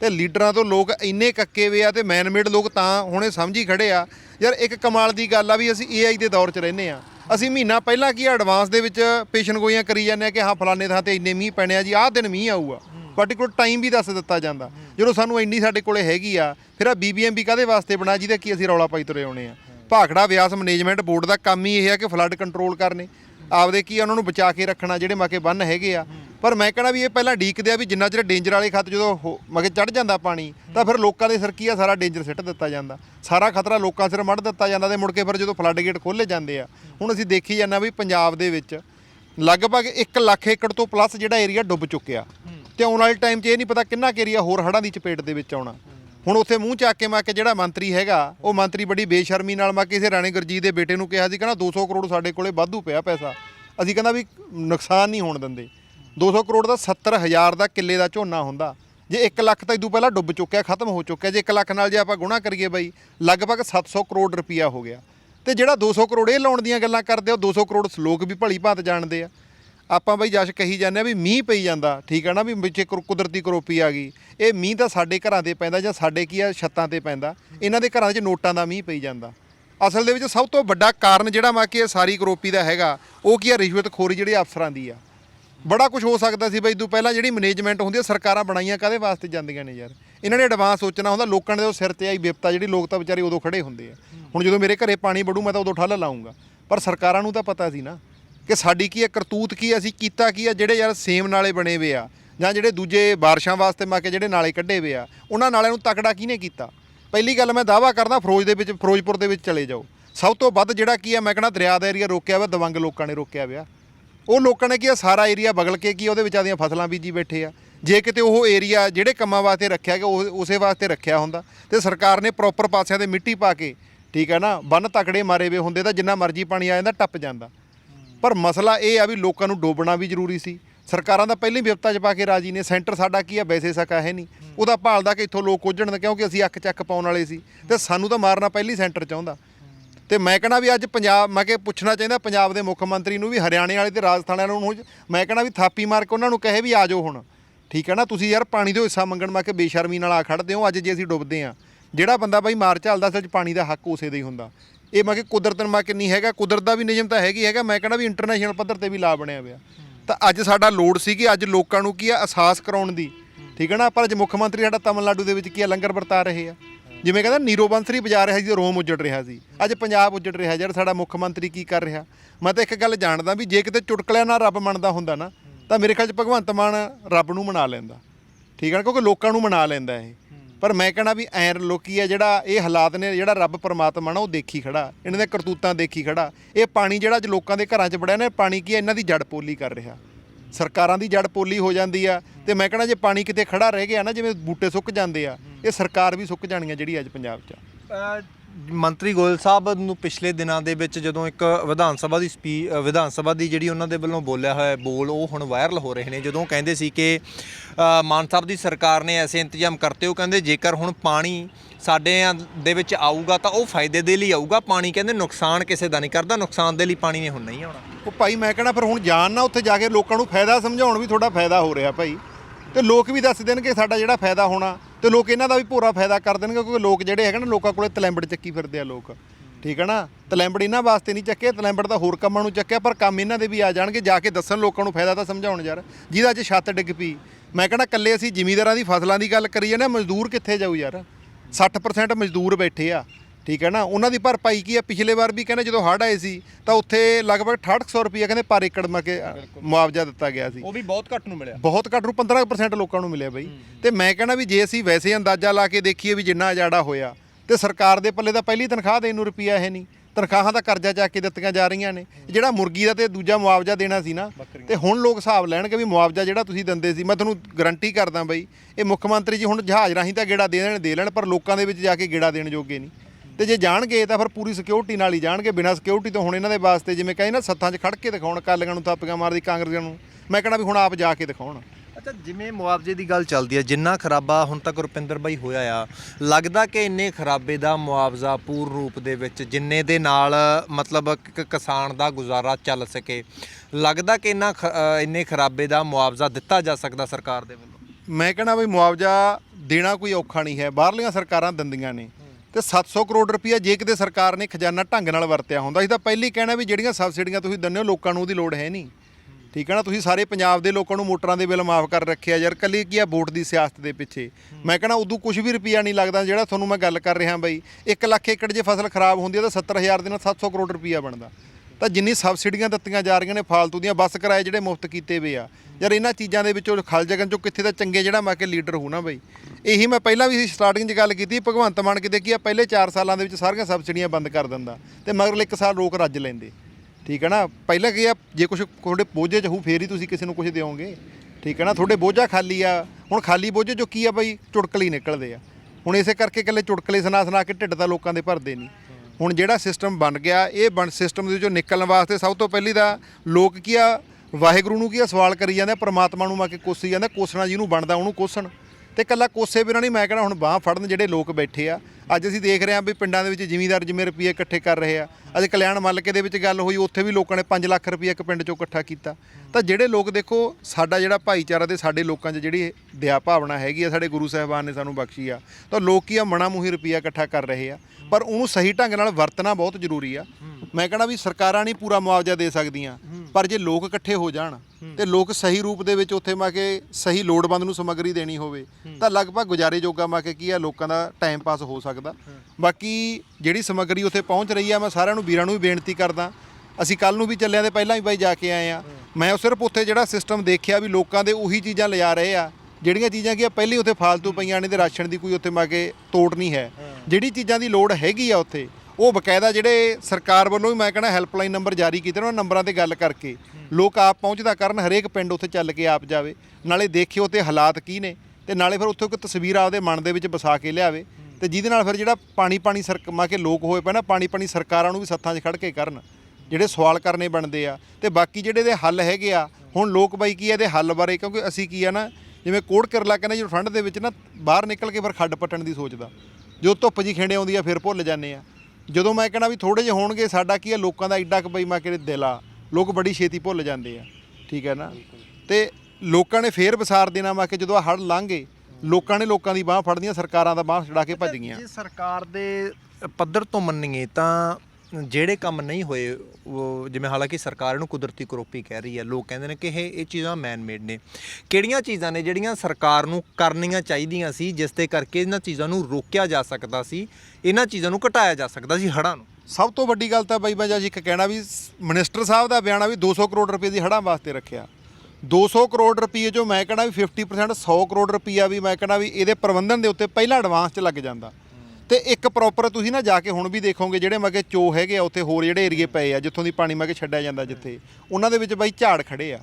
ਤੇ ਲੀਡਰਾਂ ਤੋਂ ਲੋਕ ਇੰਨੇ ਕੱਕੇ ਵੇ ਆ ਤੇ ਮੈਨਮੇਡ ਲੋਕ ਤਾਂ ਹੁਣੇ ਸਮਝੀ ਖੜੇ ਆ। ਯਾਰ ਇੱਕ ਕਮਾਲ ਦੀ ਗੱਲ ਆ ਵੀ ਅਸੀਂ AI ਦੇ ਦੌਰ 'ਚ ਰਹਿੰਦੇ ਆ। ਅਸੀਂ ਮਹੀਨਾ ਪਹਿਲਾਂ ਕੀ ਐਡਵਾਂਸ ਦੇ ਵਿੱਚ ਪੇਸ਼ਨ ਗੋਈਆਂ ਕਰੀ ਜਾਂਦੇ ਆ ਕਿ ਹਾਂ, ਫਲਾਣੇ ਥਾਂ ਤੇ ਇੰਨੇ ਮੀਂਹ ਪੈਣੇ ਆ ਜੀ, ਆਹ ਦਿਨ ਮੀਂਹ ਆਊਗਾ। ਪਾਰਟਿਕੂਲਰ ਟਾਈਮ ਵੀ ਦੱਸ ਦਿੱਤਾ ਜਾਂਦਾ। ਜਦੋਂ ਸਾਨੂੰ ਇੰਨੀ ਸਾਡੇ ਕੋਲੇ ਹੈਗੀ ਆ, ਫਿਰ ਆ ਬੀਬੀਐਮਬੀ ਕਾਦੇ ਵਾਸਤੇ ਬਣਾ ਜਿਹਦਾ ਕੀ ਅਸੀਂ ਰੌਲਾ ਪਾਈ ਤੁਰੇ ਆਉਣੇ ਆ? ਭਾਖੜਾ ਵਿਆਸ ਮੈਨੇਜਮੈਂਟ ਬੋਰਡ ਦਾ ਕੰਮ ਹੀ ਇਹ ਆ ਕਿ ਫਲੱਡ ਕੰਟਰੋਲ ਕਰਨੇ। ਆਪਦੇ ਕੀ ਆ, ਉਹਨਾਂ ਨੂੰ ਬਚਾ ਕੇ ਰੱਖਣਾ ਜਿਹੜੇ ਮੱਕੇ ਬੰਨ ਹੈਗੇ ਆ। ਪਰ ਮੈਂ ਕਹਣਾ ਵੀ ਇਹ ਪਹਿਲਾਂ ਡੀਕਦੇ ਆ ਵੀ ਜਿੰਨਾ ਚਿਰ ਡੇਂਜਰ ਵਾਲੇ ਖਤ ਜਦੋਂ ਮੱਕੇ ਚੜ ਜਾਂਦਾ ਪਾਣੀ ਤਾਂ ਫਿਰ ਲੋਕਾਂ ਦੇ ਸਿਰ ਕੀ ਆ ਸਾਰਾ ਡੇਂਜਰ ਸਿੱਟ ਦਿੱਤਾ ਜਾਂਦਾ। ਸਾਰਾ ਖਤਰਾ ਲੋਕਾਂ ਸਿਰ ਮੜ ਦਿੱਤਾ ਜਾਂਦਾ ਤੇ ਮੁੜ ਕੇ ਫਿਰ ਜਦੋਂ ਫਲੱਡ ਗੇਟ ਖੋਲੇ ਜਾਂਦੇ ਆ। ਹੁਣ ਅਸੀਂ ਦੇਖੀ ਜਾਂਦਾ ਵੀ ਪੰਜਾਬ ਦੇ ਵਿੱਚ ਲਗਭਗ 1 ਲੱਖ ਏਕੜ ਤੋਂ ਪਲੱਸ ਜਿਹੜਾ ਏਰੀਆ ਡੁੱਬ ਚੁੱਕਿਆ। ਤੇ ਆਉਣ ਵਾਲੇ ਟਾਈਮ 'ਚ ਇਹ ਨਹੀਂ ਪਤਾ ਕਿੰਨਾ ਕੁ ਏਰੀਆ ਹੋਰ ਹੜ੍ਹਾਂ ਦੀ ਚਪੇਟ ਦੇ ਵਿੱਚ ਆਉਣਾ। ਹੁਣ ਉੱਥੇ ਮੂੰਹ ਚੱਕ ਕੇ ਮੈਂ ਕਿ ਜਿਹੜਾ ਮੰਤਰੀ ਹੈਗਾ, ਉਹ ਮੰਤਰੀ ਬੜੀ ਬੇਸ਼ਰਮੀ ਨਾਲ ਮੈਂ ਕਿਸੇ ਰਾਣੇ ਗੁਰਜੀਤ ਦੇ ਬੇਟੇ ਨੂੰ ਕਿਹਾ ਸੀ, ਕਹਿੰਦਾ 200 ਕਰੋੜ ਸਾਡੇ ਕੋਲੇ ਵਾਧੂ ਪਿਆ ਪੈਸਾ। ਅਸੀਂ ਕਹਿੰਦਾ ਵੀ ਨੁਕਸਾਨ ਨਹੀਂ ਹੋਣ ਦਿੰਦੇ। 200 ਕਰੋੜ ਦਾ 70000 ਦਾ ਕਿੱਲੇ ਦਾ ਝੋਨਾ ਹੁੰਦਾ। ਜੇ 1 ਲੱਖ ਤਾਂ ਇਦੋਂ ਪਹਿਲਾਂ ਡੁੱਬ ਚੁੱਕਿਆ, ਖਤਮ ਹੋ ਚੁੱਕਿਆ। ਜੇ 1 ਲੱਖ ਨਾਲ ਜੇ ਆਪਾਂ ਗੁਣਾ ਕਰੀਏ ਬਾਈ, ਲਗਭਗ 700 ਕਰੋੜ ਰੁਪਈਆ ਹੋ ਗਿਆ। ਤੇ ਜਿਹੜਾ 200 ਕਰੋੜ ਇਹ ਲਾਉਣ ਦੀਆਂ ਗੱਲਾਂ ਕਰਦੇ ਆ, ਉਹ 200 ਕਰੋੜ ਲੋਕ ਵੀ ਭਲੀ ਭਾਂਤ ਜਾਣਦੇ ਆ। ਆਪਾਂ ਬਈ ਜਸ਼ ਕਹੀ ਜਾਂਦੇ ਆ ਵੀ ਮੀਂਹ ਪਈ ਜਾਂਦਾ, ਠੀਕ ਹੈ ਨਾ, ਵੀ ਵਿੱਚ ਕੁ- ਕੁਦਰਤੀ ਕਰੋਪੀ ਆ ਗਈ। ਇਹ ਮੀਂਹ ਤਾਂ ਸਾਡੇ ਘਰਾਂ ਤੇ ਪੈਂਦਾ ਜਾਂ ਸਾਡੇ ਕੀ ਆ, ਛੱਤਾਂ ਤੇ ਪੈਂਦਾ। ਇਹਨਾਂ ਦੇ ਘਰਾਂ 'ਚ ਨੋਟਾਂ ਦਾ ਮੀਂਹ ਪਈ ਜਾਂਦਾ। ਅਸਲ ਦੇ ਵਿੱਚ ਸਭ ਤੋਂ ਵੱਡਾ ਕਾਰਨ ਜਿਹੜਾ ਮਾ ਕਿ ਇਹ ਸਾਰੀ ਕਰੋਪੀ ਦਾ ਹੈਗਾ, ਉਹ ਕੀ ਆ, ਰਿਸ਼ਵਤਖੋਰੀ ਜਿਹੜੀ ਅਫਸਰਾਂ ਦੀ ਆ। ਬੜਾ ਕੁਝ ਹੋ ਸਕਦਾ ਸੀ ਬਈ ਤੂੰ ਪਹਿਲਾਂ ਜਿਹੜੀ ਮੈਨੇਜਮੈਂਟ ਹੁੰਦੀ ਆ, ਸਰਕਾਰਾਂ ਬਣਾਈਆਂ ਕਾਦੇ ਵਾਸਤੇ ਜਾਂਦੀਆਂ ਨੇ ਯਾਰ? ਇਹਨਾਂ ਨੇ ਐਡਵਾਂਸ ਸੋਚਣਾ ਹੁੰਦਾ, ਲੋਕਾਂ ਦੇ ਉਹ ਸਿਰ ਤੇ ਆਈ ਵਿਪਤਾ, ਜਿਹੜੀ ਲੋਕ ਤਾਂ ਵਿਚਾਰੇ ਉਦੋਂ ਖੜੇ ਹੁੰਦੇ ਆ। ਹੁਣ ਜਦੋਂ ਮੇਰੇ ਘਰੇ ਪਾਣੀ ਵੜੂ, ਮੈਂ ਤਾਂ ਉਦੋਂ ਠੱਲ ਲਾਉਂਗਾ ਪਰ ਸਰਕਾਰਾਂ ਨੂੰ ਤਾਂ ਪਤਾ ਸੀ ਨਾ। ਕਿ ਸਾਡੀ ਕੀ ਹੈ ਕਰਤੂਤ ਕੀ ਹੈ, ਅਸੀਂ ਕੀਤਾ ਕੀ ਆ ਜਿਹੜੇ ਯਾਰ ਸੇਮ ਨਾਲੇ ਬਣੇ ਵੇ ਆ ਜਾਂ ਜਿਹੜੇ ਦੂਜੇ ਬਾਰਿਸ਼ਾਂ ਵਾਸਤੇ ਮਾ ਕੇ ਜਿਹੜੇ ਨਾਲੇ ਕੱਢੇ ਵੇ ਆ ਉਹਨਾਂ ਨਾਲਿਆਂ ਨੂੰ ਤਕੜਾ ਕਿਹਨੇ ਕੀਤਾ? ਪਹਿਲੀ ਗੱਲ ਮੈਂ ਦਾਵਾ ਕਰਦਾ ਫਰੋਜ਼ ਦੇ ਵਿੱਚ ਫਿਰੋਜ਼ਪੁਰ ਦੇ ਵਿੱਚ ਚਲੇ ਜਾਓ। ਸਭ ਤੋਂ ਵੱਧ ਜਿਹੜਾ ਕੀ ਆ ਮੈਂ ਕਹਿੰਦਾ ਦਰਿਆ ਦਾ ਏਰੀਆ ਰੋਕਿਆ ਵਾ ਦਵੰਗ ਲੋਕਾਂ ਨੇ ਰੋਕਿਆ ਵਿਆ ਉਹ ਲੋਕਾਂ ਨੇ ਕੀ ਆ ਸਾਰਾ ਏਰੀਆ ਬਗਲ ਕੇ ਕੀ ਉਹਦੇ ਵਿੱਚ ਆਦੀਆਂ ਫਸਲਾਂ ਬੀਜੀ ਬੈਠੇ ਆ। ਜੇ ਕਿਤੇ ਉਹ ਏਰੀਆ ਜਿਹੜੇ ਕੰਮਾਂ ਵਾਸਤੇ ਰੱਖਿਆ ਗਿਆ ਉਹ ਉਸੇ ਵਾਸਤੇ ਰੱਖਿਆ ਹੁੰਦਾ। ਤੇ ਸਰਕਾਰ ਨੇ ਪ੍ਰੋਪਰ ਪਾਸਿਆਂ ਤੇ ਮਿੱਟੀ ਪਾ ਕੇ ਠੀਕ ਹੈ ਨਾ ਬੰਨ ਤਕੜੇ ਮਾਰੇ ਵੇ ਹੁੰਦੇ ਤਾਂ ਜਿੰਨਾ ਮਰਜ਼ੀ ਪਾਣੀ ਆ ਜਾਂਦਾ ਟੱਪ ਜਾਂਦਾ। ਪਰ ਮਸਲਾ ਇਹ ਆ ਵੀ ਲੋਕਾਂ ਨੂੰ ਡੋਬਣਾ ਵੀ ਜ਼ਰੂਰੀ ਸੀ। ਸਰਕਾਰਾਂ ਦਾ ਪਹਿਲਾਂ ਹੀ ਵਿਪਤਾ 'ਚ ਪਾ ਕੇ ਰਾਜੀ ਨੇ ਸੈਂਟਰ ਸਾਡਾ ਕੀ ਆ ਵੈਸੇ ਸਕਾ ਹੈ ਨਹੀਂ। ਉਹਦਾ ਭਾਲਦਾ ਕਿ ਇੱਥੋਂ ਲੋਕ ਕੋਝਣ ਕਿਉਂਕਿ ਅਸੀਂ ਅੱਖ ਚੱਕ ਪਾਉਣ ਵਾਲੇ ਸੀ। ਤੇ ਸਾਨੂੰ ਤਾਂ ਮਾਰਨਾ ਪਹਿਲੀ ਸੈਂਟਰ ਚਾਹੁੰਦਾ। ਤੇ ਮੈਂ ਕਹਣਾ ਵੀ ਅੱਜ ਪੰਜਾਬ ਮੈਂ ਕਿ ਪੁੱਛਣਾ ਚਾਹੁੰਦਾ ਪੰਜਾਬ ਦੇ ਮੁੱਖ ਮੰਤਰੀ ਨੂੰ ਵੀ ਹਰਿਆਣੇ ਵਾਲੇ ਤੇ ਰਾਜਸਥਾਨ ਵਾਲਿਆਂ ਨੂੰ ਮੈਂ ਕਹਣਾ ਵੀ ਥਾਪੀ ਮਾਰ ਕੇ ਉਹਨਾਂ ਨੂੰ ਕਹੇ ਵੀ ਆ ਜਾਓ ਹੁਣ। ਠੀਕ ਹੈ ਨਾ ਤੁਸੀਂ ਯਾਰ ਪਾਣੀ ਦੇ ਹਿੱਸਾ ਮੰਗਣ ਮੈਂ ਕਿ ਬੇਸ਼ਰਮੀ ਨਾਲ ਆ ਖੜਦੇ ਹੋ ਅੱਜ ਜੇ ਅਸੀਂ ਡੁੱਬਦੇ ਆ ਜਿਹੜਾ ਬੰਦਾ ਬਾਈ ਮਾਰ ਚੱਲਦਾ ਅਸਲ 'ਚ ਪਾਣੀ ਦਾ ਹੱਕ ਉਸੇ ਦਾ ਹੀ ਹੁੰਦਾ। ਇਹ ਮੈਂ ਕਿ ਕੁਦਰਤ ਮੈਂ ਕਿ ਨਹੀਂ ਹੈਗਾ, ਕੁਦਰਤ ਦਾ ਵੀ ਨਿਯਮ ਤਾਂ ਹੈਗੀ ਹੈਗਾ, ਮੈਂ ਕਹਿੰਦਾ ਵੀ ਇੰਟਰਨੈਸ਼ਨਲ ਪੱਧਰ ਤੇ ਵੀ ਲਾ ਬਣਿਆ ਪਿਆ ਤਾਂ ਅੱਜ ਸਾਡਾ ਲੋੜ ਸੀ ਕਿ ਅੱਜ ਲੋਕਾਂ ਨੂੰ ਕੀ ਆ, ਅਹਿਸਾਸ ਕਰਾਉਣ ਦੀ। ਠੀਕ ਹੈ ਨਾ ਪਰ ਅੱਜ ਮੁੱਖ ਮੰਤਰੀ ਸਾਡਾ ਤਮਿਲਨਾਡੂ ਦੇ ਵਿੱਚ ਕੀ ਆ, ਲੰਗਰ ਵਰਤਾ ਰਹੇ ਆ। ਜਿਵੇਂ ਕਹਿੰਦਾ ਨੀਰੋ ਬੰਸਰੀ ਬਜਾ ਰਿਹਾ ਸੀ, ਤੇ ਰੋਮ ਉੱਜੜ ਰਿਹਾ ਸੀ। ਅੱਜ ਪੰਜਾਬ ਉੱਜੜ ਰਿਹਾ ਯਾਰ ਸਾਡਾ ਮੁੱਖ ਮੰਤਰੀ ਕੀ ਕਰ ਰਿਹਾ। ਮੈਂ ਤਾਂ ਇੱਕ ਗੱਲ ਜਾਣਦਾ ਵੀ ਜੇ ਕਿਤੇ ਚੁਟਕਲਿਆਂ ਨਾਲ ਰੱਬ ਮੰਨਦਾ ਹੁੰਦਾ ਨਾ, ਤਾਂ ਮੇਰੇ ਖਿਆਲ 'ਚ ਭਗਵੰਤ ਮਾਨ ਰੱਬ ਨੂੰ ਮਨਾ ਲੈਂਦਾ। ਠੀਕ ਹੈ ਨਾ, ਕਿਉਂਕਿ ਲੋਕਾਂ ਨੂੰ ਮਨਾ ਲੈਂਦਾ ਇਹ। ਪਰ ਮੈਂ ਕਹਿਣਾ ਵੀ ਐ ਲੋਕੀ ਆ ਜਿਹੜਾ ਇਹ ਹਾਲਾਤ ਨੇ ਜਿਹੜਾ ਰੱਬ ਪਰਮਾਤਮਾ ਨਾ ਉਹ ਦੇਖੀ ਖੜਾ ਇਹਨਾਂ ਦੇ ਕਰਤੂਤਾਂ ਦੇਖੀ ਖੜਾ। ਇਹ ਪਾਣੀ ਜਿਹੜਾ ਅੱਜ ਲੋਕਾਂ ਦੇ ਘਰਾਂ 'ਚ ਵੜਿਆ ਨਾ ਇਹ ਪਾਣੀ ਕੀ ਆ, ਇਹਨਾਂ ਦੀ ਜੜ ਪੋਲੀ ਕਰ ਰਿਹਾ। ਸਰਕਾਰਾਂ ਦੀ ਜੜ ਪੋਲੀ ਹੋ ਜਾਂਦੀ ਆ ਤੇ ਮੈਂ ਕਹਿਣਾ ਜੇ ਪਾਣੀ ਕਿਤੇ ਖੜਾ ਰਹਿ ਗਿਆ ਨਾ ਜਿਵੇਂ ਬੂਟੇ ਸੁੱਕ ਜਾਂਦੇ ਆ ਇਹ ਸਰਕਾਰ ਵੀ ਸੁੱਕ ਜਾਣੀ ਆ ਜਿਹੜੀ ਅੱਜ ਪੰਜਾਬ 'ਚ ਮੰਤਰੀ ਗੋਇਲ ਸਾਹਿਬ ਨੂੰ ਪਿਛਲੇ ਦਿਨਾਂ ਦੇ ਵਿੱਚ ਜਦੋਂ ਇੱਕ ਵਿਧਾਨ ਸਭਾ ਦੀ ਸਪੀ ਵਿਧਾਨ ਸਭਾ ਦੀ ਜਿਹੜੀ ਉਹਨਾਂ ਦੇ ਵੱਲੋਂ ਬੋਲਿਆ ਹੋਇਆ ਬੋਲ ਉਹ ਹੁਣ ਵਾਇਰਲ ਹੋ ਰਹੇ ਨੇ, ਜਦੋਂ ਕਹਿੰਦੇ ਸੀ ਕਿ ਮਾਨ ਸਾਹਿਬ ਦੀ ਸਰਕਾਰ ਨੇ ਐਸੇ ਇੰਤਜ਼ਾਮ ਕਰਤੇ, ਉਹ ਕਹਿੰਦੇ ਜੇਕਰ ਹੁਣ ਪਾਣੀ ਸਾਡੇ ਦੇ ਵਿੱਚ ਆਊਗਾ ਤਾਂ ਉਹ ਫਾਇਦੇ ਦੇ ਲਈ ਆਊਗਾ, ਪਾਣੀ ਕਹਿੰਦੇ ਨੁਕਸਾਨ ਕਿਸੇ ਦਾ ਨਹੀਂ ਕਰਦਾ, ਨੁਕਸਾਨ ਦੇ ਲਈ ਪਾਣੀ ਨੇ ਹੁਣ ਨਹੀਂ ਆਉਣਾ। ਉਹ ਭਾਈ ਮੈਂ ਕਹਿਣਾ, ਫਿਰ ਹੁਣ ਜਾਣ ਨਾ ਉੱਥੇ ਜਾ ਕੇ ਲੋਕਾਂ ਨੂੰ ਫਾਇਦਾ ਸਮਝਾਉਣ ਵੀ ਤੁਹਾਡਾ ਫਾਇਦਾ ਹੋ ਰਿਹਾ ਭਾਈ। ਤੇ ਲੋਕ ਵੀ ਦੱਸ ਦੇਣਗੇ ਸਾਡਾ ਜਿਹੜਾ ਫਾਇਦਾ ਹੋਣਾ ਤੇ ਲੋਕ ਇਹਨਾਂ ਦਾ ਵੀ ਪੂਰਾ ਫਾਇਦਾ ਕਰ ਦੇਣਗੇ, ਕਿਉਂਕਿ ਲੋਕ ਜਿਹੜੇ ਹੈਗੇ ਨਾ, ਲੋਕਾਂ ਕੋਲੇ ਤਲੈਂਬੜ ਚੱਕੀ ਫਿਰਦੇ ਆ ਲੋਕ। ਠੀਕ ਹੈ ਨਾ? ਤਲੈਂਬੜ ਇਹਨਾਂ ਵਾਸਤੇ ਨਹੀਂ ਚੱਕੇ ਤਲੈਂਬੜ ਤਾਂ ਹੋਰ ਕੰਮਾਂ ਨੂੰ ਚੱਕਿਆ, ਪਰ ਕੰਮ ਇਹਨਾਂ ਦੇ ਵੀ ਆ ਜਾਣਗੇ, ਜਾ ਕੇ ਦੱਸਣ ਲੋਕਾਂ ਨੂੰ ਫਾਇਦਾ ਤਾਂ ਸਮਝਾਉਣ ਯਾਰ। ਜਿਹਦਾ ਅੱਜ ਛੱਤ ਡਿੱਗ ਪਈ। ਮੈਂ ਕਹਿੰਦਾ ਕੱਲੇ ਅਸੀਂ ਜ਼ਿਮੀਂਦਾਰਾਂ ਦੀ ਫਸਲਾਂ ਦੀ ਗੱਲ ਕਰੀ ਜਾਂਦੇ ਮਜ਼ਦੂਰ ਕਿੱਥੇ ਜਾਊ ਯਾਰ? 60% ਮਜ਼ਦੂਰ ਬੈਠੇ ਆ। ਠੀਕ ਹੈ ਨਾ? ਉਹਨਾਂ ਦੀ ਭਰਪਾਈ ਕੀ ਹੈ? ਪਿਛਲੇ ਵਾਰ ਵੀ ਕਹਿੰਦੇ ਜਦੋਂ ਹੜ੍ਹ ਆਏ ਸੀ ਤਾਂ ਉੱਥੇ ਲਗਭਗ 6800 ਰੁਪਏ ਕਹਿੰਦੇ ਪਰ ਏਕੜ ਮਾ ਕੇ ਮੁਆਵਜ਼ਾ ਦਿੱਤਾ ਗਿਆ ਸੀ। ਉਹ ਵੀ ਬਹੁਤ ਘੱਟ ਨੂੰ ਮਿਲਿਆ। ਬਹੁਤ ਘੱਟ ਨੂੰ 15% ਲੋਕਾਂ ਨੂੰ ਮਿਲਿਆ ਬਈ। ਤੇ ਮੈਂ ਕਹਿੰਦਾ ਵੀ ਜੇ ਅਸੀਂ ਵੈਸੇ ਅੰਦਾਜ਼ਾ ਲਾ ਕੇ ਦੇਖੀਏ ਵੀ ਜਿੰਨਾ ਅਜਾੜਾ ਹੋਇਆ ਤੇ ਸਰਕਾਰ ਦੇ ਪੱਲੇ ਤਾਂ ਪਹਿਲੀ ਤਨਖਾਹ ਦੇਣ ਨੂੰ ਰੁਪਿਆ ਹੈ ਨਹੀਂ। ਤਨਖਾਹਾਂ ਦਾ ਕਰਜ਼ਾ ਚੱਕ ਕੇ ਦਿੱਤੀਆਂ ਜਾ ਰਹੀਆਂ ਨੇ। ਜਿਹੜਾ ਮੁਰਗੀ ਦਾ ਤੇ ਦੂਜਾ ਮੁਆਵਜ਼ਾ ਦੇਣਾ ਸੀ ਨਾ ਤੇ ਹੁਣ ਲੋਕ ਹਿਸਾਬ ਲੈਣਗੇ ਵੀ ਮੁਆਵਜ਼ਾ ਜਿਹੜਾ ਤੁਸੀਂ ਦਿੰਦੇ ਸੀ। ਮੈਂ ਤੁਹਾਨੂੰ ਗਰੰਟੀ ਕਰਦਾ ਬਈ ਇਹ ਮੁੱਖ ਮੰਤਰੀ ਜੀ ਹੁਣ ਜਹਾਜ਼ ਰਾਹੀਂ ਤਾਂ ਗੇੜਾ ਦੇ ਦੇਣ ਦੇ ਲੈਣ ਪਰ ਲੋਕਾਂ ਦੇ ਵਿੱਚ ਜਾ ਕੇ ਗੇੜਾ ਦੇਣ ਜੋਗੇ ਨਹੀਂ। ਤੇ ਜੇ ਜਾਣਗੇ ਤਾਂ ਫਿਰ ਪੂਰੀ ਸਿਕਿਉਰਿਟੀ ਨਾਲ ਹੀ ਜਾਣਗੇ ਬਿਨਾਂ ਸਿਕਿਉਰਿਟੀ ਤੋਂ ਹੁਣ ਇਹਨਾਂ ਦੇ ਵਾਸਤੇ ਜਿਵੇਂ ਕਹੇ ਨਾ ਸੱਥਾਂ 'ਚ ਖੜ ਕੇ ਦਿਖਾਉਣ ਕਾਲੀਆਂ ਨੂੰ ਥਾਪੀਆਂ ਮਾਰਦੀ ਕਾਂਗਰਸੀਆਂ ਨੂੰ। ਮੈਂ ਕਹਿੰਦਾ ਵੀ ਹੁਣ ਆਪ ਜਾ ਕੇ ਦਿਖਾਉਣ। ਅੱਛਾ ਜਿਵੇਂ ਮੁਆਵਜ਼ੇ ਦੀ ਗੱਲ ਚੱਲਦੀ ਹੈ ਜਿੰਨਾ ਖਰਾਬਾ ਹੁਣ ਤੱਕ ਰੁਪਿੰਦਰ ਬਾਈ ਹੋਇਆ ਆ ਲੱਗਦਾ ਕਿ ਇੰਨੇ ਖਰਾਬੇ ਦਾ ਮੁਆਵਜ਼ਾ ਪੂਰਨ ਰੂਪ ਦੇ ਵਿੱਚ ਜਿੰਨੇ ਦੇ ਨਾਲ ਮਤਲਬ ਇੱਕ ਕਿਸਾਨ ਦਾ ਗੁਜ਼ਾਰਾ ਚੱਲ ਸਕੇ ਲੱਗਦਾ ਕਿ ਇੰਨਾ ਇੰਨੇ ਖਰਾਬੇ ਦਾ ਮੁਆਵਜ਼ਾ ਦਿੱਤਾ ਜਾ ਸਕਦਾ ਸਰਕਾਰ ਦੇ ਵੱਲੋਂ? ਮੈਂ ਕਹਿੰਦਾ ਵੀ ਮੁਆਵਜ਼ਾ ਦੇਣਾ ਕੋਈ ਔਖਾ ਨਹੀਂ ਹੈ ਬਾਹਰਲੀਆਂ ਸਰਕਾਰਾਂ ਦਿੰਦੀਆਂ ਨੇ। ਤੇ 700 ਕਰੋੜ ਰੁਪਈਆ ਜੇ ਕਿਤੇ ਸਰਕਾਰ ਨੇ ਖਜ਼ਾਨਾ ਢੰਗ ਨਾਲ ਵਰਤਿਆ ਹੁੰਦਾ, ਅਸੀਂ ਤਾਂ ਪਹਿਲੀ ਕਹਿਣਾ ਵੀ ਜਿਹੜੀਆਂ ਸਬਸਿਡੀਆਂ ਤੁਸੀਂ ਦਿੰਦੇ ਹੋ, ਲੋਕਾਂ ਨੂੰ ਉਹਦੀ ਲੋੜ ਹੈ ਨਹੀਂ। ਠੀਕ ਹੈ ਨਾ, ਤੁਸੀਂ ਸਾਰੇ ਪੰਜਾਬ ਦੇ ਲੋਕਾਂ ਨੂੰ ਮੋਟਰਾਂ ਦੇ ਬਿੱਲ ਮਾਫ ਕਰ ਰੱਖਿਆ, ਯਾਰ ਕੱਲੀ ਕੀ ਆ ਵੋਟ ਦੀ ਸਿਆਸਤ ਦੇ ਪਿੱਛੇ। ਮੈਂ ਕਹਿੰਦਾ ਉਦੋਂ ਕੁਝ ਵੀ ਰੁਪਈਆ ਨਹੀਂ ਲੱਗਦਾ ਜਿਹੜਾ ਤੁਹਾਨੂੰ ਮੈਂ ਗੱਲ ਕਰ ਰਿਹਾ ਬਈ 1 ਲੱਖ ਏਕੜ ਜੇ ਫਸਲ ਖਰਾਬ ਹੁੰਦੀ ਹੈ ਤਾਂ 70000 ਦੇ ਨਾਲ 700 ਕਰੋੜ ਰੁਪਈਆ ਬਣਦਾ। ਤਾਂ ਜਿੰਨੀ ਸਬਸਿਡੀਆਂ ਦਿੱਤੀਆਂ ਜਾ ਰਹੀਆਂ ਨੇ ਫਾਲਤੂ ਦੀਆਂ, ਬੱਸ ਕਿਰਾਏ ਜਿਹੜੇ ਮੁਫਤ ਕੀਤੇ ਵੇ ਆ। ਯਾਰ ਇਹਨਾਂ ਚੀਜ਼ਾਂ ਦੇ ਵਿੱਚੋਂ ਖਲ ਜਗਨ ਚੋਂ ਕਿੱਥੇ ਦਾ ਚੰਗੇ ਜਿਹੜਾ ਮੈਂ ਕਿ ਲੀਡਰ ਹੋ ਨਾ ਬਈ। ਇਹੀ ਮੈਂ ਪਹਿਲਾਂ ਵੀ ਸਟਾਰਟਿੰਗ 'ਚ ਗੱਲ ਕੀਤੀ, ਭਗਵੰਤ ਮਾਨ ਕਿਤੇ ਕੀ ਆ, ਪਹਿਲੇ 4 ਸਾਲਾਂ ਦੇ ਵਿੱਚ ਸਾਰੀਆਂ ਸਬਸਿਡੀਆਂ ਬੰਦ ਕਰ ਦਿੰਦਾ ਤੇ ਮਗਰਲੇ ਇੱਕ ਸਾਲ ਰੋਕ ਰੱਜ ਲੈਂਦੇ। ਠੀਕ ਹੈ ਨਾ? ਪਹਿਲਾਂ ਕੀ ਆ, ਜੇ ਕੁਝ ਤੁਹਾਡੇ ਬੋਝੇ 'ਚ ਹੋਊ, ਫੇਰ ਹੀ ਤੁਸੀਂ ਕਿਸੇ ਨੂੰ ਕੁਝ ਦਿਓਗੇ। ਠੀਕ ਹੈ ਨਾ? ਤੁਹਾਡੇ ਬੋਝਾ ਖਾਲੀ ਆ। ਹੁਣ ਖਾਲੀ ਬੋਝੇ 'ਚੋਂ ਕੀ ਆ ਬਈ? ਚੁਟਕਲੇ ਨਿਕਲਦੇ ਆ। ਹੁਣ ਇਸੇ ਕਰਕੇ ਇਕੱਲੇ ਚੁਟਕਲੇ ਸੁਣਾ ਸੁਣਾ ਕੇ ਢਿੱਡ ਤਾਂ ਲੋਕਾਂ ਦੇ ਭਰਦੇ ਨਹੀਂ। ਹੁਣ ਜਿਹੜਾ ਸਿਸਟਮ ਬਣ ਗਿਆ ਇਹ ਬਣ ਸਿਸਟਮ ਦੇ ਵਿੱਚੋਂ ਨਿਕਲਣ ਵਾਸਤੇ ਸਭ ਤੋਂ ਪਹਿਲੀ ਤਾਂ ਲੋਕ ਕੀ ਆ ਵਾਹਿਗੁਰੂ ਨੂੰ ਕੀ ਆ ਸਵਾਲ ਕਰੀ ਜਾਂਦੇ ਆ, ਪ੍ਰਮਾਤਮਾ ਨੂੰ ਮਾ ਕੇ ਕੋਸੀ ਜਾਂਦੇ ਕੋਸਣਾ ਜਿਹਨੂੰ ਬਣਦਾ ਉਹਨੂੰ ਕੋਸਣ। ਤੇ ਕੱਲਾ ਕੋਸੇ ਬਿਨਾਂ ਨਹੀਂ ਮੈਂ ਕਹਿੰਦਾ ਹੁਣ ਬਾਹ ਫੜਨ ਜਿਹੜੇ ਲੋਕ ਬੈਠੇ ਆ ਅੱਜ ਅਸੀਂ ਦੇਖ ਰਹੇ ਹਾਂ ਵੀ ਪਿੰਡਾਂ ਦੇ ਵਿੱਚ ਜ਼ਿਮੀਂਦਾਰ ਜਿਵੇਂ ਰੁਪਏ ਇਕੱਠੇ ਕਰ ਰਹੇ ਆ। ਅੱਜ ਕਲਿਆਣ ਮੱਲਕੇ ਦੇ ਵਿੱਚ ਗੱਲ ਹੋਈ, ਉੱਥੇ ਵੀ ਲੋਕਾਂ ਨੇ 5 ਲੱਖ ਰੁਪਏ ਇੱਕ ਪਿੰਡ ਚੋਂ ਇਕੱਠਾ ਕੀਤਾ। ਤਾਂ ਜਿਹੜੇ ਲੋਕ ਦੇਖੋ, ਸਾਡਾ ਜਿਹੜਾ ਭਾਈਚਾਰਾ ਤੇ ਸਾਡੇ ਲੋਕਾਂ 'ਚ ਜਿਹੜੀ ਦਇਆ ਭਾਵਨਾ ਹੈਗੀ ਆ, ਸਾਡੇ ਗੁਰੂ ਸਾਹਿਬਾਨ ਨੇ ਸਾਨੂੰ ਬਖਸ਼ੀ ਆ, ਤਾਂ ਲੋਕ ਕੀ ਆ ਮਣਾ ਮੂਹੀ ਰੁਪਈਆ ਇਕੱਠਾ ਕਰ ਰਹੇ ਆ। ਪਰ ਉਹਨੂੰ ਸਹੀ ਢੰਗ ਨਾਲ ਵਰਤਣਾ ਬਹੁਤ ਜ਼ਰੂਰੀ ਆ। ਮੈਂ ਕਹਿੰਦਾ ਵੀ ਸਰਕਾਰਾਂ ਨਹੀਂ ਪੂਰਾ ਮੁਆਵਜ਼ਾ ਦੇ ਸਕਦੀਆਂ, ਪਰ ਜੇ ਲੋਕ ਇਕੱਠੇ ਹੋ ਜਾਣ ਤੇ ਲੋਕ ਸਹੀ ਰੂਪ ਦੇ ਵਿੱਚ ਉੱਥੇ ਮਾ ਕੇ ਸਹੀ ਲੋੜਵੰਦ ਨੂੰ ਸਮੱਗਰੀ ਦੇਣੀ ਹੋਵੇ, ਤਾਂ ਲਗਭਗ ਗੁਜ਼ਾਰੇ ਜੋਗਾ ਮਾ ਕੇ ਕੀ ਆ, ਲੋਕਾਂ ਦਾ ਟਾਈਮ ਪਾਸ ਹੋ ਸਕਦਾ। ਸਕਦਾ। ਬਾਕੀ ਜਿਹੜੀ ਸਮੱਗਰੀ ਉੱਥੇ ਪਹੁੰਚ ਰਹੀ ਆ, ਮੈਂ ਸਾਰਿਆਂ ਨੂੰ ਵੀਰਾਂ ਨੂੰ ਵੀ ਬੇਨਤੀ ਕਰਦਾ। ਅਸੀਂ ਕੱਲ ਨੂੰ ਵੀ ਚੱਲਿਆਂ ਦੇ ਪਹਿਲਾਂ ਵੀ ਬਾਈ ਜਾ ਕੇ ਆਏ ਆ। ਮੈਂ ਸਿਰਫ ਉੱਥੇ ਜਿਹੜਾ ਸਿਸਟਮ ਦੇਖਿਆ ਵੀ ਲੋਕਾਂ ਦੇ ਉਹੀ ਚੀਜ਼ਾਂ ਲਿਜਾ ਰਹੇ ਆ। ਜਿਹੜੀਆਂ ਚੀਜ਼ਾਂ ਕੀ ਆ ਪਹਿਲੀ ਉੱਥੇ ਫਾਲਤੂ ਪਈਆਂ ਨੇ ਤੇ ਰਾਸ਼ਨ ਦੀ ਕੋਈ ਉੱਥੇ ਮਾ ਕੇ ਤੋੜ ਨਹੀਂ ਹੈ। ਜਿਹੜੀ ਚੀਜ਼ਾਂ ਦੀ ਲੋੜ ਹੈਗੀ ਆ ਉੱਥੇ, ਉਹ ਬਕਾਇਦਾ ਜਿਹੜੇ ਸਰਕਾਰ ਵੱਲੋਂ ਵੀ ਮੈਂ ਕਹਿੰਦਾ ਹੈਲਪਲਾਈਨ ਨੰਬਰ ਜਾਰੀ ਕੀਤੇ ਨੇ, ਉਹਨਾਂ ਨੰਬਰਾਂ ਤੇ ਗੱਲ ਕਰਕੇ। ਲੋਕ ਆਪ ਪਹੁੰਚਦਾ ਕਰਨ, ਹਰੇਕ ਪਿੰਡ ਉੱਥੇ ਚੱਲ ਕੇ ਆਪ ਜਾਵੇ। ਨਾਲੇ ਦੇਖਿਓ ਤੇ ਹਾਲਾਤ ਕੀ ਨੇ ਤੇ ਨਾਲੇ ਫਿਰ ਉੱਥੋਂ ਇੱਕ ਤਸਵੀਰ ਆਪਦੇ ਮਨ ਦੇ ਵਿੱਚ ਵਸਾ ਕੇ ਲਿਆਵੇ। ਤੇ ਜਿਹਦੇ ਨਾਲ ਫਿਰ ਜਿਹੜਾ ਪਾਣੀ ਪਾਣੀ ਸਰਕ ਮਾ ਕੇ ਲੋਕ ਹੋਏ ਪਏ ਨਾ, ਪਾਣੀ ਪਾਣੀ ਸਰਕਾਰਾਂ ਨੂੰ ਵੀ ਸੱਥਾਂ 'ਚ ਖੜ ਕੇ ਕਰਨ, ਜਿਹੜੇ ਸਵਾਲ ਕਰਨੇ ਬਣਦੇ ਆ। ਤੇ ਬਾਕੀ ਜਿਹੜੇ ਦੇ ਹੱਲ ਹੈਗੇ ਆ, ਹੁਣ ਲੋਕ ਬਾਈ ਕੀ ਆ ਇਹਦੇ ਹੱਲ ਬਾਰੇ, ਕਿਉਂਕਿ ਅਸੀਂ ਕੀ ਆ ਨਾ, ਜਿਵੇਂ ਕੋੜ ਕਰਲਾ ਕਹਿੰਦੇ ਜਦੋਂ ਠੰਡ ਦੇ ਵਿੱਚ ਨਾ, ਬਾਹਰ ਨਿਕਲ ਕੇ ਫਿਰ ਖੱਡ ਪੱਟਣ ਦੀ ਸੋਚਦਾ ਜਦੋਂ ਧੁੱਪ ਜੀ ਖੇੜੇ ਆਉਂਦੀ ਆ, ਫਿਰ ਭੁੱਲ ਜਾਂਦੇ ਆ। ਜਦੋਂ ਮੈਂ ਕਹਿੰਦਾ ਵੀ ਥੋੜੇ ਜਿਹੇ ਹੋਣਗੇ, ਸਾਡਾ ਕੀ ਆ, ਲੋਕਾਂ ਦਾ ਐਡਾ ਕੁ ਬਈ ਮੈਂ ਕਿਹੜੇ ਦਿਲ ਆ। ਲੋਕ ਬੜੀ ਛੇਤੀ ਭੁੱਲ ਜਾਂਦੇ ਆ। ਠੀਕ ਹੈ ਨਾ? ਤੇ ਲੋਕਾਂ ਨੇ ਫੇਰ ਵਿਸਾਰ ਦੇਣਾ ਵਾ ਕਿ ਜਦੋਂ ਹੜ ਲੰਘੇ ਲੋਕਾਂ ਨੇ ਲੋਕਾਂ ਦੀ ਬਾਹ ਫੜਦੀਆਂ ਸਰਕਾਰਾਂ ਦਾ ਬਾਹ ਛਡਾ ਕੇ ਭੱਜ ਗਈਆਂ ਜੇ ਸਰਕਾਰ ਦੇ ਪੱਧਰ ਤੋਂ ਮੰਨੀਏ ਤਾਂ ਜਿਹੜੇ ਕੰਮ ਨਹੀਂ ਹੋਏ ਉਹ ਜਿਵੇਂ ਹਾਲਾਂਕਿ ਸਰਕਾਰ ਇਹਨੂੰ ਕੁਦਰਤੀ ਕਰੋਪੀ ਕਹਿ ਰਹੀ ਹੈ ਲੋਕ ਕਹਿੰਦੇ ਨੇ ਕਿ ਇਹ ਇਹ ਚੀਜ਼ਾਂ ਮੈਨ ਮੇਡ ਨੇ। ਕਿਹੜੀਆਂ ਚੀਜ਼ਾਂ ਨੇ ਜਿਹੜੀਆਂ ਸਰਕਾਰ ਨੂੰ ਕਰਨੀਆਂ ਚਾਹੀਦੀਆਂ ਸੀ ਜਿਸ ਦੇ ਕਰਕੇ ਇਹਨਾਂ ਚੀਜ਼ਾਂ ਨੂੰ ਰੋਕਿਆ ਜਾ ਸਕਦਾ ਸੀ ਇਹਨਾਂ ਚੀਜ਼ਾਂ ਨੂੰ ਘਟਾਇਆ ਜਾ ਸਕਦਾ ਸੀ ਹੜ੍ਹਾਂ ਨੂੰ? ਸਭ ਤੋਂ ਵੱਡੀ ਗੱਲ ਤਾਂ ਬਾਈ ਬਾਜਾ ਜੀ ਇੱਕ ਕਹਿਣਾ ਵੀ ਮਿਨਿਸਟਰ ਸਾਹਿਬ ਦਾ ਬਿਆਨ ਆ ਵੀ 200 ਕਰੋੜ ਰੁਪਏ ਦੀ ਹੜਾਂ ਵਾਸਤੇ ਰੱਖਿਆ। 200 ਕਰੋੜ ਰੁਪਏ ਜੋ ਮੈਂ ਕਹਿੰਦਾ ਵੀ 50% 100 ਕਰੋੜ ਰੁਪਈਆ ਵੀ ਮੈਂ ਕਹਿੰਦਾ ਵੀ ਇਹਦੇ ਪ੍ਰਬੰਧਨ ਦੇ ਉੱਤੇ ਪਹਿਲਾਂ ਐਡਵਾਂਸ 'ਚ ਲੱਗ ਜਾਂਦਾ। ਤੇ ਇੱਕ ਪ੍ਰੋਪਰ ਤੁਸੀਂ ਨਾ ਜਾ ਕੇ ਹੁਣ ਵੀ ਦੇਖੋਗੇ ਜਿਹੜੇ ਮਗੇ ਚੋ ਹੈਗੇ ਆ ਉੱਥੇ ਹੋਰ ਜਿਹੜੇ ਏਰੀਏ ਪਏ ਆ ਜਿੱਥੋਂ ਦੀ ਪਾਣੀ ਮਗੇ ਛੱਡਿਆ ਜਾਂਦਾ ਜਿੱਥੇ ਉਹਨਾਂ ਦੇ ਵਿੱਚ ਬਾਈ ਝਾੜ ਖੜੇ ਆ।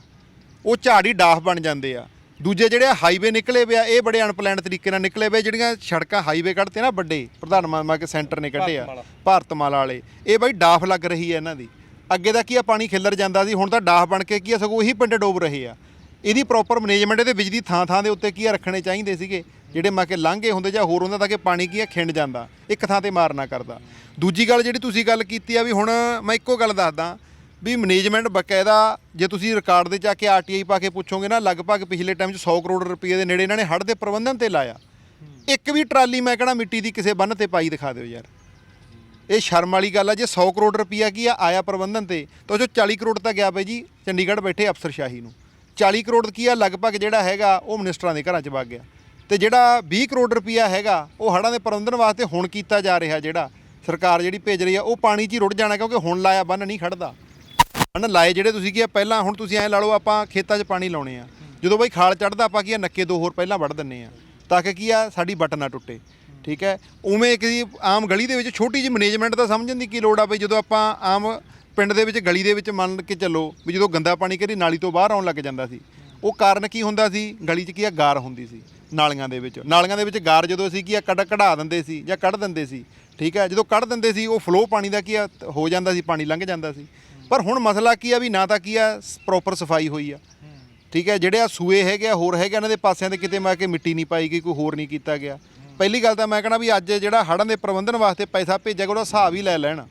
ਉਹ ਝਾੜ ਹੀ ਡਾਫ ਬਣ ਜਾਂਦੇ ਆ। ਦੂਜੇ ਜਿਹੜੇ ਹਾਈਵੇ ਨਿਕਲੇ ਵੇ ਆ ਇਹ ਬੜੇ ਅਨਪਲਾਨਡ ਤਰੀਕੇ ਨਾਲ ਨਿਕਲੇ ਵੇ ਜਿਹੜੀਆਂ ਸੜਕਾਂ ਹਾਈਵੇ ਕੱਢਤੇ ਨਾ ਵੱਡੇ ਪ੍ਰਧਾਨ ਮੰਤਰੀ ਕੇ ਸੈਂਟਰ ਨੇ ਕੱਢੇ ਆ ਭਾਰਤਮਾਲਾ। ਵਾਲੇ। ਇਹ ਬਾਈ ਡਾਫ ਲੱਗ ਰਹੀ ਹੈ ਇਹਨਾਂ ਦੀ। ਅੱਗੇ ਦਾ ਕੀ ਆ, ਪਾਣੀ ਖਿੱਲਰ ਜਾਂਦਾ ਸੀ, ਹੁਣ ਤਾਂ ਡਾਹ ਬਣ ਕੇ ਕੀ ਆ, ਸਗੋਂ ਉਹੀ ਪਿੰਡ ਡੋਬ ਰਹੇ ਆ। ਇਹਦੀ ਪ੍ਰੋਪਰ ਮੈਨੇਜਮੈਂਟ ਇਹਦੇ ਬਿਜਲੀ ਥਾਂ ਥਾਂ ਦੇ ਉੱਤੇ ਕੀ ਆ, ਰੱਖਣੇ ਚਾਹੀਦੇ ਸੀਗੇ, ਜਿਹੜੇ ਮਾ ਕੇ ਲਾਂਘੇ ਹੁੰਦੇ ਜਾਂ ਹੋਰ ਹੁੰਦਾ ਤਾਂ ਕਿ ਪਾਣੀ ਕੀ ਆ, ਖਿੰਡ ਜਾਂਦਾ, ਇੱਕ ਥਾਂ ਤੇ ਮਾਰ ਨਾ ਕਰਦਾ। ਦੂਜੀ ਗੱਲ ਜਿਹੜੀ ਤੁਸੀਂ ਗੱਲ ਕੀਤੀ ਆ ਵੀ ਹੁਣ ਮੈਂ ਇੱਕੋ ਗੱਲ ਦੱਸਦਾ, ਵੀ ਮੈਨੇਜਮੈਂਟ ਬਕਾਇਦਾ ਜੇ ਤੁਸੀਂ ਰਿਕਾਰਡ ਦੇ ਜਾ ਕੇ ਆਰਟੀਆਈ ਪਾ ਕੇ ਪੁੱਛੋਗੇ ਨਾ, ਲਗਭਗ ਪਿਛਲੇ ਟਾਈਮ 'ਚ 100 ਕਰੋੜ ਰੁਪਏ ਦੇ ਨੇੜੇ ਇਹਨਾਂ ਨੇ ਹੜ੍ਹ ਦੇ ਪ੍ਰਬੰਧਨ ਤੇ ਲਾਇਆ। ਇੱਕ ਵੀ ਟਰਾਲੀ ਮੈਂ ਕਹਣਾ ਮਿੱਟੀ ਦੀ ਕਿਸੇ ਬੰਨ ਤੇ ਪਾਈ ਦਿਖਾ ਦਿਓ ਯਾਰ। ਇਹ ਸ਼ਰਮ ਵਾਲੀ ਗੱਲ ਆ, ਜੇ 100 ਕਰੋੜ ਰੁਪਈਆ ਕੀ ਆ ਆਇਆ ਪ੍ਰਬੰਧਨ ਤੇ, ਤਾਂ ਜੋ 'ਚੋਂ 40 ਕਰੋੜ ਤਾਂ ਗਿਆ ਬਈ ਜੀ, ਚੰਡੀਗੜ੍ਹ ਬੈਠੇ ਅਫਸਰਸ਼ਾਹੀ ਨੂੰ। 40 ਕਰੋੜ ਕੀ ਆ, ਲਗਭਗ ਜਿਹੜਾ ਹੈਗਾ, ਉਹ ਮਿਨਿਸਟਰਾਂ ਦੇ ਘਰਾਂ 'ਚ ਵਗ ਗਿਆ। ਤੇ ਜਿਹੜਾ 20 ਕਰੋੜ ਰੁਪਈਆ ਹੈਗਾ, ਉਹ ਹੜ੍ਹਾਂ ਦੇ ਪ੍ਰਬੰਧਨ ਵਾਸਤੇ ਹੁਣ ਕੀਤਾ ਜਾ ਰਿਹਾ ਜਿਹੜਾ। ਸਰਕਾਰ ਜਿਹੜੀ ਭੇਜ ਰਹੀ ਆ, ਉਹ ਪਾਣੀ 'ਚ ਹੀ ਰੁੜ ਜਾਣਾ, ਕਿਉਂਕਿ ਹੁਣ ਲਾਇਆ ਬੰਨ ਨਹੀਂ ਖੜਦਾ। ਬੰਨ ਲਾਏ ਜਿਹੜੇ ਤੁਸੀਂ ਕੀ ਆ ਪਹਿਲਾਂ ਹੁਣ ਤੁਸੀਂ ਐਂ ਲਾ ਲਓ, ਆਪਾਂ ਖੇਤਾਂ 'ਚ ਪਾਣੀ ਲਾਉਣੇ ਆ। ਜਦੋਂ ਬਈ ਖਾਲ ਚੜਦਾ ਆਪਾਂ ਕੀ ਆ, ਨੱਕੇ ਦੋ ਹੋਰ ਪਹਿਲਾਂ ਵੱਢ ਦਿੰਨੇ ਆ। ਤਾਂ ਕਿ ਕੀ ਆ, ਸਾਡੀ ਬਟ ਨਾ ਟੁੱਟੇ। ਠੀਕ ਹੈ? ਉਵੇਂ ਇੱਕ ਜੀ ਆਮ ਗਲੀ ਦੇ ਵਿੱਚ ਛੋਟੀ ਜਿਹੀ ਮੈਨੇਜਮੈਂਟ ਦਾ ਸਮਝਣ ਦੀ ਕੀ ਲੋੜ ਆ ਬਈ ਜਦੋਂ ਆਪਾਂ ਆਮ ਪਿੰਡ ਦੇ ਵਿੱਚ ਗਲੀ ਦੇ ਵਿੱਚ ਮੰਨ ਕੇ ਚੱਲੋ ਵੀ ਜਦੋਂ ਗੰਦਾ ਪਾਣੀ ਕਰੀ ਨਾਲੀ ਤੋਂ ਬਾਹਰ ਆਉਣ ਲੱਗ ਜਾਂਦਾ ਸੀ ਉਹ ਕਾਰਨ ਕੀ ਹੁੰਦਾ ਸੀ? ਗਲੀ 'ਚ ਕੀ ਆ? ਗਾਰ ਹੁੰਦੀ ਸੀ ਨਾਲੀਆਂ ਦੇ ਵਿੱਚ। ਨਾਲੀਆਂ ਦੇ ਵਿੱਚ ਗਾਰ ਜਦੋਂ ਅਸੀਂ ਕੀ ਆ? ਕੱਢ ਕਢਾ ਦਿੰਦੇ ਸੀ ਜਾਂ ਕੱਢ ਦਿੰਦੇ ਸੀ ਠੀਕ ਹੈ? ਜਦੋਂ ਕੱਢ ਦਿੰਦੇ ਸੀ ਉਹ ਫਲੋ ਪਾਣੀ ਦਾ ਕੀ ਆ? ਹੋ ਜਾਂਦਾ ਸੀ ਪਾਣੀ ਲੰਘ ਜਾਂਦਾ ਸੀ। ਪਰ ਹੁਣ ਮਸਲਾ ਕੀ ਆ ਵੀ ਨਾ ਤਾਂ ਕੀ ਆ? ਪ੍ਰੋਪਰ ਸਫ਼ਾਈ ਹੋਈ ਆ। ਠੀਕ ਹੈ? ਜਿਹੜੇ ਆ ਸੂਏ ਹੈਗੇ ਆ ਹੋਰ ਹੈਗੇ ਆ, ਇਹਨਾਂ ਦੇ ਪਾਸਿਆਂ ਤੇ ਕਿਤੇ ਮੈਂ ਕੇ ਮਿੱਟੀ ਨਹੀਂ ਪਾਈ ਗਈ ਕੋਈ ਹੋਰ ਨਹੀਂ ਕੀਤਾ ਗਿਆ। ਪਹਿਲੀ ਗੱਲ ਤਾਂ ਮੈਂ ਕਹਣਾ ਵੀ ਅੱਜ ਜਿਹੜਾ ਹੜ੍ਹਾਂ ਦੇ ਪ੍ਰਬੰਧਨ ਵਾਸਤੇ ਪੈਸਾ ਭੇਜਿਆ ਗਿਆ, ਉਹਦਾ ਹਿਸਾਬ ਹੀ ਲੈ ਲੈਣ।